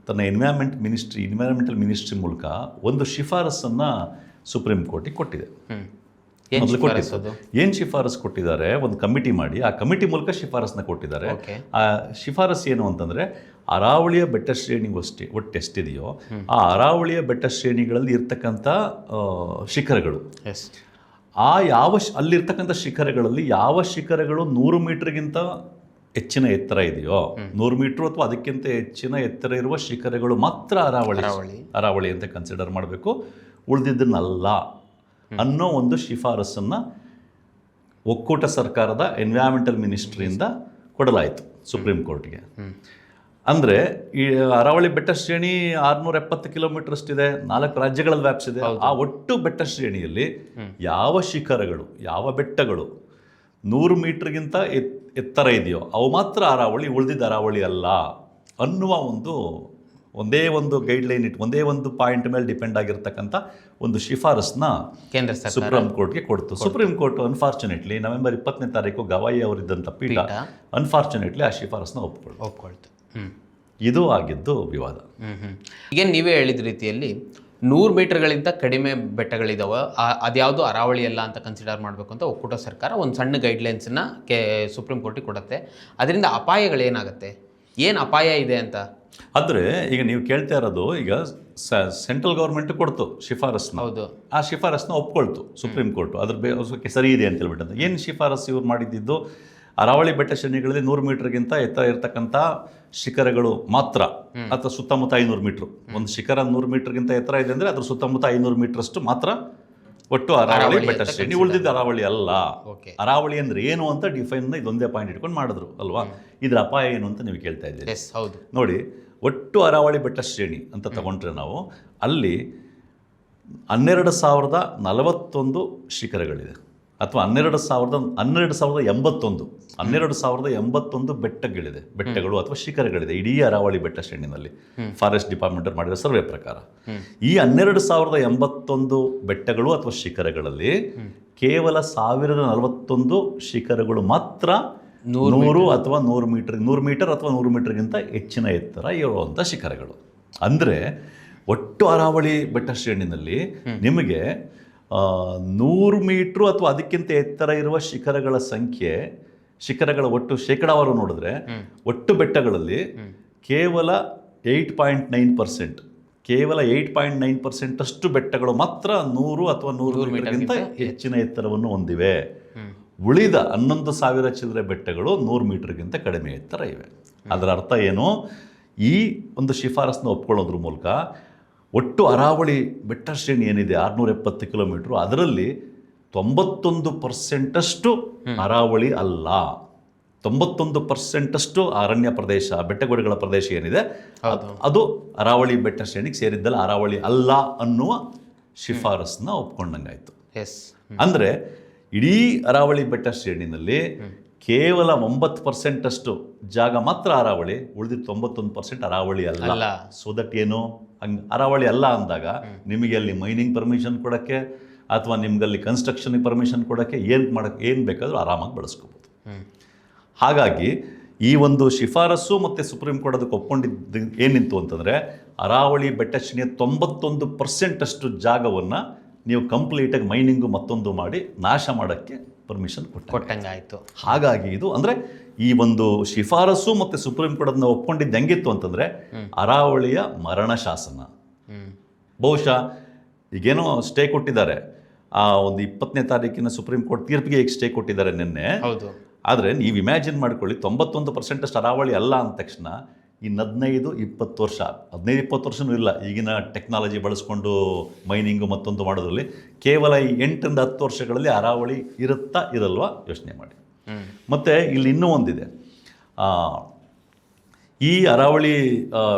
ತನ್ನ ಎನ್ವೈರ್ಮೆಂಟ್ ಮಿನಿಸ್ಟ್ರಿ ಎನ್ವೈರ್ಮೆಂಟಲ್ ಮಿನಿಸ್ಟ್ರಿ ಮೂಲಕ ಒಂದು ಶಿಫಾರಸನ್ನು ಸುಪ್ರೀಂ ಕೋರ್ಟಿಗೆ ಕೊಟ್ಟಿದೆ. ಏನ್ ಶಿಫಾರಸ್ ಕೊಟ್ಟಿದ್ದಾರೆ? ಒಂದು ಕಮಿಟಿ ಮಾಡಿ. ಆ ಕಮಿಟಿ ಮೂಲಕ ಶಿಫಾರಸ್ನ ಕೊಟ್ಟಿದ್ದಾರೆ. ಆ ಶಿಫಾರಸ್ ಏನು ಅಂತಂದ್ರೆ ಅರಾವಳಿಯ ಬೆಟ್ಟ ಶ್ರೇಣಿ ಅಷ್ಟೇ ಒಟ್ಟು ಎಷ್ಟಿದೆಯೋ ಆ ಅರಾವಳಿಯ ಬೆಟ್ಟ ಶ್ರೇಣಿಗಳಲ್ಲಿ ಇರ್ತಕ್ಕಂಥ ಶಿಖರಗಳು. ಎಸ್. ಆ ಯಾವ ಶ್- ಅಲ್ಲಿರ್ತಕ್ಕಂಥ ಶಿಖರಗಳಲ್ಲಿ ಯಾವ ಶಿಖರಗಳು ನೂರು ಮೀಟರ್ಗಿಂತ ಹೆಚ್ಚಿನ ಎತ್ತರ ಇದೆಯೋ ನೂರು ಮೀಟರ್ ಅಥವಾ ಅದಕ್ಕಿಂತ ಹೆಚ್ಚಿನ ಎತ್ತರ ಇರುವ ಶಿಖರಗಳು ಮಾತ್ರ ಅರಾವಳಿ ಅರಾವಳಿ. ಅರಾವಳಿ ಅಂತ ಕನ್ಸಿಡರ್ ಮಾಡಬೇಕು. ಉಳಿದಿದ್ದನ್ನಲ್ಲ ಅನ್ನೋ ಒಂದು ಶಿಫಾರಸನ್ನು ಒಕ್ಕೂಟ ಸರ್ಕಾರದ ಎನ್ವಿರಾಮೆಂಟಲ್ ಮಿನಿಸ್ಟ್ರಿಯಿಂದ ಕೊಡಲಾಯಿತು ಸುಪ್ರೀಂ ಕೋರ್ಟ್ಗೆ. ಅಂದರೆ ಈ ಅರಾವಳಿ ಬೆಟ್ಟ ಶ್ರೇಣಿ ಆರ್ನೂರ ಎಪ್ಪತ್ತು ಕಿಲೋಮೀಟರ್ ಅಷ್ಟಿದೆ ನಾಲ್ಕು ರಾಜ್ಯಗಳಲ್ಲಿ ವ್ಯಾಪಿಸಿದೆ ಆ ಒಟ್ಟು ಬೆಟ್ಟ ಶ್ರೇಣಿಯಲ್ಲಿ ಯಾವ ಶಿಖರಗಳು ಯಾವ ಬೆಟ್ಟಗಳು ನೂರು ಮೀಟರ್ಗಿಂತ ಎತ್ ಎತ್ತರ ಇದೆಯೋ ಅವು ಮಾತ್ರ ಅರಾವಳಿ ಉಳಿದಿದ್ದ ಅರಾವಳಿ ಅಲ್ಲ ಅನ್ನುವ ಒಂದು ಒಂದೇ ಒಂದು ಗೈಡ್ಲೈನ್ ಇಟ್ಟು ಒಂದೇ ಒಂದು ಪಾಯಿಂಟ್ ಮೇಲೆ ಡಿಪೆಂಡ್ ಆಗಿರ್ತಕ್ಕಂಥ ಒಂದು ಶಿಫಾರಸ್ನ ಕೇಂದ್ರ ಸುಪ್ರೀಂ ಕೋರ್ಟ್ಗೆ ಕೊಡ್ತು. ಸುಪ್ರೀಂ ಕೋರ್ಟ್ ಅನ್ಫಾರ್ಚುನೇಟ್ಲಿ ನವೆಂಬರ್ ಇಪ್ಪತ್ತನೇ ತಾರೀಕು ಗವಾಯಿ ಅವರಿದ್ದಂಥ ಪೀಠ. ಅನ್ಫಾರ್ಚುನೇಟ್ಲಿ ಆ ಶಿಫಾರಸ್ನ ಒಪ್ಕೊಳ್ತು ಒಪ್ಕೊಳ್ತು ಇದು ಆಗಿದ್ದು ವಿವಾದ. ಈಗೇನು ನೀವೇ ಹೇಳಿದ ರೀತಿಯಲ್ಲಿ ನೂರು ಮೀಟರ್ಗಳಿಂದ ಕಡಿಮೆ ಬೆಟ್ಟಗಳಿದಾವೆ. ಅದ್ಯಾವುದು ಅರಾವಳಿ ಅಲ್ಲ ಅಂತ ಕನ್ಸಿಡರ್ ಮಾಡಬೇಕು ಅಂತ ಒಕ್ಕೂಟ ಸರ್ಕಾರ ಒಂದು ಸಣ್ಣ ಗೈಡ್ಲೈನ್ಸನ್ನ ಕೆ ಸುಪ್ರೀಂ ಕೋರ್ಟಿಗೆ ಕೊಡುತ್ತೆ. ಅದರಿಂದ ಅಪಾಯಗಳೇನಾಗುತ್ತೆ ಏನು ಅಪಾಯ ಇದೆ ಅಂತ? ಆದರೆ ಈಗ ನೀವು ಕೇಳ್ತಾ ಇರೋದು ಈಗ ಸೆಂಟ್ರಲ್ ಗೌರ್ಮೆಂಟ್ ಕೊಡ್ತು ಶಿಫಾರಸ್ನ ಹೌದು. ಆ ಶಿಫಾರಸ್ನ ಒಪ್ಕೊಳ್ತು ಸುಪ್ರೀಂ ಕೋರ್ಟ್ ಅದ್ರ ಬೇ ಸರಿ ಇದೆ ಅಂತ ಹೇಳ್ಬಿಟ್ಟು ಏನು ಶಿಫಾರಸ್ ಇವ್ರು ಮಾಡಿದ್ದು? ಅರಾವಳಿ ಬೆಟ್ಟ ಶ್ರೇಣಿಗಳಲ್ಲಿ ನೂರು ಮೀಟರ್ಗಿಂತ ಎತ್ತರ ಇರತಕ್ಕಂಥ ಶಿಖರಗಳು ಮಾತ್ರ. ಅಥವಾ ಸುತ್ತಮುತ್ತ ಐನೂರು ಮೀಟ್ರ್. ಒಂದು ಶಿಖರ ನೂರು ಮೀಟರ್ಗಿಂತ ಎತ್ತರ ಇದೆ ಅಂದರೆ ಅದ್ರ ಸುತ್ತಮುತ್ತ ಐನೂರು ಮೀಟ್ರಷ್ಟು ಮಾತ್ರ ಒಟ್ಟು ಅರಾವಳಿ ಬೆಟ್ಟ ಶ್ರೇಣಿ. ಉಳಿದಿದ್ದ ಅರಾವಳಿ ಅಲ್ಲ. ಅರಾವಳಿ ಅಂದ್ರೆ ಏನು ಅಂತ ಡಿಫೈನ್ ಇದೊಂದೇ ಪಾಯಿಂಟ್ ಇಟ್ಕೊಂಡು ಮಾಡಿದ್ರು ಅಲ್ವಾ? ಇದ್ರ ಅಪಾಯ ಏನು ಅಂತ ನೀವು ಕೇಳ್ತಾ ಇದ್ದೀರಿ ಹೌದು. ನೋಡಿ ಒಟ್ಟು ಅರಾವಳಿ ಬೆಟ್ಟ ಶ್ರೇಣಿ ಅಂತ ತಗೊಂಡ್ರೆ ನಾವು ಅಲ್ಲಿ ಹನ್ನೆರಡು ಸಾವಿರದ ನಲವತ್ತೊಂದು ಶಿಖರಗಳಿದೆ. ಅಥವಾ ಹನ್ನೆರಡು ಸಾವಿರದ ಹನ್ನೆರಡು ಸಾವಿರದ ಎಂಬತ್ತೊಂದು ಹನ್ನೆರಡು ಸಾವಿರದ ಎಂಬತ್ತೊಂದು ಬೆಟ್ಟಗಳಿದೆ ಬೆಟ್ಟಗಳು ಅಥವಾ ಶಿಖರಗಳಿದೆ ಇಡೀ ಅರಾವಳಿ ಬೆಟ್ಟ ಶ್ರೇಣಿನಲ್ಲಿ ಫಾರೆಸ್ಟ್ ಡಿಪಾರ್ಟ್ಮೆಂಟ್ ಮಾಡಿದ ಸರ್ವೆ ಪ್ರಕಾರ. ಈ ಹನ್ನೆರಡು ಸಾವಿರದ ಎಂಬತ್ತೊಂದು ಬೆಟ್ಟಗಳು ಅಥವಾ ಶಿಖರಗಳಲ್ಲಿ ಕೇವಲ ಸಾವಿರದ ನಲವತ್ತೊಂದು ಶಿಖರಗಳು ಮಾತ್ರ ನೂರು ಅಥವಾ ನೂರು ಮೀಟರ್ ನೂರು ಮೀಟರ್ ಅಥವಾ ನೂರು ಮೀಟರ್ಗಿಂತ ಹೆಚ್ಚಿನ ಎತ್ತರ ಇರುವಂಥ ಶಿಖರಗಳು. ಅಂದರೆ ಒಟ್ಟು ಅರಾವಳಿ ಬೆಟ್ಟ ಶ್ರೇಣಿನಲ್ಲಿ ನಿಮಗೆ ನೂರು ಮೀಟ್ರು ಅಥವಾ ಅದಕ್ಕಿಂತ ಎತ್ತರ ಇರುವ ಶಿಖರಗಳ ಸಂಖ್ಯೆ ಶಿಖರಗಳ ಒಟ್ಟು ಶೇಕಡಾವಾರು ನೋಡಿದ್ರೆ ಒಟ್ಟು ಬೆಟ್ಟಗಳಲ್ಲಿ ಕೇವಲ ಏಯ್ಟ್ ಪಾಯಿಂಟ್ ನೈನ್ ಪರ್ಸೆಂಟ್ ಕೇವಲ ಏಯ್ಟ್ ಪಾಯಿಂಟ್ ನೈನ್ ಪರ್ಸೆಂಟ್ ಅಷ್ಟು ಬೆಟ್ಟಗಳು ಮಾತ್ರ ನೂರು ಅಥವಾ ನೂರು ಮೀಟರ್ಗಿಂತ ಹೆಚ್ಚಿನ ಎತ್ತರವನ್ನು ಹೊಂದಿವೆ. ಉಳಿದ ಹನ್ನೊಂದು ಸಾವಿರ ಚಿಲ್ಲರೆ ಬೆಟ್ಟಗಳು ನೂರು ಮೀಟರ್ಗಿಂತ ಕಡಿಮೆ ಎತ್ತರ ಇವೆ. ಅದರ ಅರ್ಥ ಏನು? ಈ ಒಂದು ಶಿಫಾರಸ್ನ ಒಪ್ಕೊಳ್ಳೋದ್ರ ಮೂಲಕ ಒಟ್ಟು ಅರಾವಳಿ ಬೆಟ್ಟ ಶ್ರೇಣಿ ಏನಿದೆ? ಆರುನೂರ ಎಪ್ಪತ್ತು ಕಿಲೋಮೀಟ್ರು. ಅದರಲ್ಲಿ ತೊಂಬತ್ತೊಂದು ಪರ್ಸೆಂಟಷ್ಟು ಅರಾವಳಿ ಅಲ್ಲ. ತೊಂಬತ್ತೊಂದು ಪರ್ಸೆಂಟಷ್ಟು ಅರಣ್ಯ ಪ್ರದೇಶ ಬೆಟ್ಟಗುಡ್ಡಗಳ ಪ್ರದೇಶ ಏನಿದೆ? ಅದು ಅರಾವಳಿ ಬೆಟ್ಟ ಶ್ರೇಣಿಗೆ ಸೇರಿದ್ದಲ್ಲ ಅರಾವಳಿ ಅಲ್ಲ ಅನ್ನುವ ಶಿಫಾರಸ್ನ ಒಪ್ಕೊಂಡಂಗಾಯ್ತು. ಎಸ್ ಅಂದರೆ ಇಡೀ ಅರಾವಳಿ ಬೆಟ್ಟ ಶ್ರೇಣಿನಲ್ಲಿ ಕೇವಲ ಒಂಬತ್ತು ಪರ್ಸೆಂಟ್ ಅಷ್ಟು ಜಾಗ ಮಾತ್ರ ಅರಾವಳಿ ಉಳಿದಿದ್ದು ತೊಂಬತ್ತೊಂದು ಪರ್ಸೆಂಟ್ ಅರಾವಳಿ ಅಲ್ಲ. ಸೊ ದಟ್ ಏನು? ಹಂಗೆ ಅರಾವಳಿ ಅಲ್ಲ ಅಂದಾಗ ನಿಮಗೆ ಅಲ್ಲಿ ಮೈನಿಂಗ್ ಪರ್ಮಿಷನ್ ಕೊಡೋಕ್ಕೆ ಅಥವಾ ನಿಮ್ಗಲ್ಲಿ ಕನ್ಸ್ಟ್ರಕ್ಷನ್ಗೆ ಪರ್ಮಿಷನ್ ಕೊಡೋಕ್ಕೆ ಏನು ಮಾಡೋಕ್ಕೆ ಏನು ಬೇಕಾದರೂ ಆರಾಮಾಗಿ ಬಳಸ್ಕೋಬೋದು. ಹಾಗಾಗಿ ಈ ಒಂದು ಶಿಫಾರಸ್ಸು ಮತ್ತು ಸುಪ್ರೀಂ ಕೋರ್ಟ್ ಅದಕ್ಕೆ ಒಪ್ಕೊಂಡಿದ್ದು ಏನಿತ್ತು ಅಂತಂದರೆ ಅರಾವಳಿ ಬೆಟ್ಟ ಶ್ರೇಣಿಯ ತೊಂಬತ್ತೊಂದು ಪರ್ಸೆಂಟಷ್ಟು ಜಾಗವನ್ನು ನೀವು ಕಂಪ್ಲೀಟಾಗಿ ಮೈನಿಂಗು ಮತ್ತೊಂದು ಮಾಡಿ ನಾಶ ಮಾಡೋಕ್ಕೆ ಪರ್ಮಿಷನ್ ಕೊಟ್ಟಂಗಾಯಿತು. ಕೊಟ್ಟಂಗಾಯ್ತು. ಹಾಗಾಗಿ ಇದು ಅಂದರೆ ಈ ಒಂದು ಶಿಫಾರಸು ಮತ್ತು ಸುಪ್ರೀಂ ಕೋರ್ಟ್ ಅದನ್ನ ಒಪ್ಕೊಂಡಿದ್ದು ಹೆಂಗಿತ್ತು ಅಂತಂದ್ರೆ ಅರಾವಳಿಯ ಮರಣ ಶಾಸನ. ಬಹುಶಃ ಈಗೇನೋ ಸ್ಟೇ ಕೊಟ್ಟಿದ್ದಾರೆ. ಆ ಒಂದು ಇಪ್ಪತ್ತನೇ ತಾರೀಕಿನ ಸುಪ್ರೀಂ ಕೋರ್ಟ್ ತೀರ್ಪಿಗೆ ಈಗ ಸ್ಟೇ ಕೊಟ್ಟಿದ್ದಾರೆ ನಿನ್ನೆ. ಹೌದು. ಆದರೆ ನೀವು ಇಮ್ಯಾಜಿನ್ ಮಾಡ್ಕೊಳ್ಳಿ ತೊಂಬತ್ತೊಂದು ಪರ್ಸೆಂಟ್ ಅಷ್ಟು ಅರಾವಳಿ ಅಲ್ಲ ಅಂದ ತಕ್ಷಣ ಇನ್ನು ಹದಿನೈದು ಇಪ್ಪತ್ತು ವರ್ಷ. ಹದಿನೈದು ಇಪ್ಪತ್ತು ವರ್ಷನೂ ಇಲ್ಲ. ಈಗಿನ ಟೆಕ್ನಾಲಜಿ ಬಳಸ್ಕೊಂಡು ಮೈನಿಂಗು ಮತ್ತೊಂದು ಮಾಡೋದ್ರಲ್ಲಿ ಕೇವಲ ಈ ಎಂಟರಿಂದ ಹತ್ತು ವರ್ಷಗಳಲ್ಲಿ ಅರಾವಳಿ ಇರುತ್ತಾ ಇರಲ್ವಾ? ಯೋಚನೆ ಮಾಡಿ. ಮತ್ತು ಇಲ್ಲಿ ಇನ್ನೂ ಒಂದಿದೆ. ಈ ಅರಾವಳಿ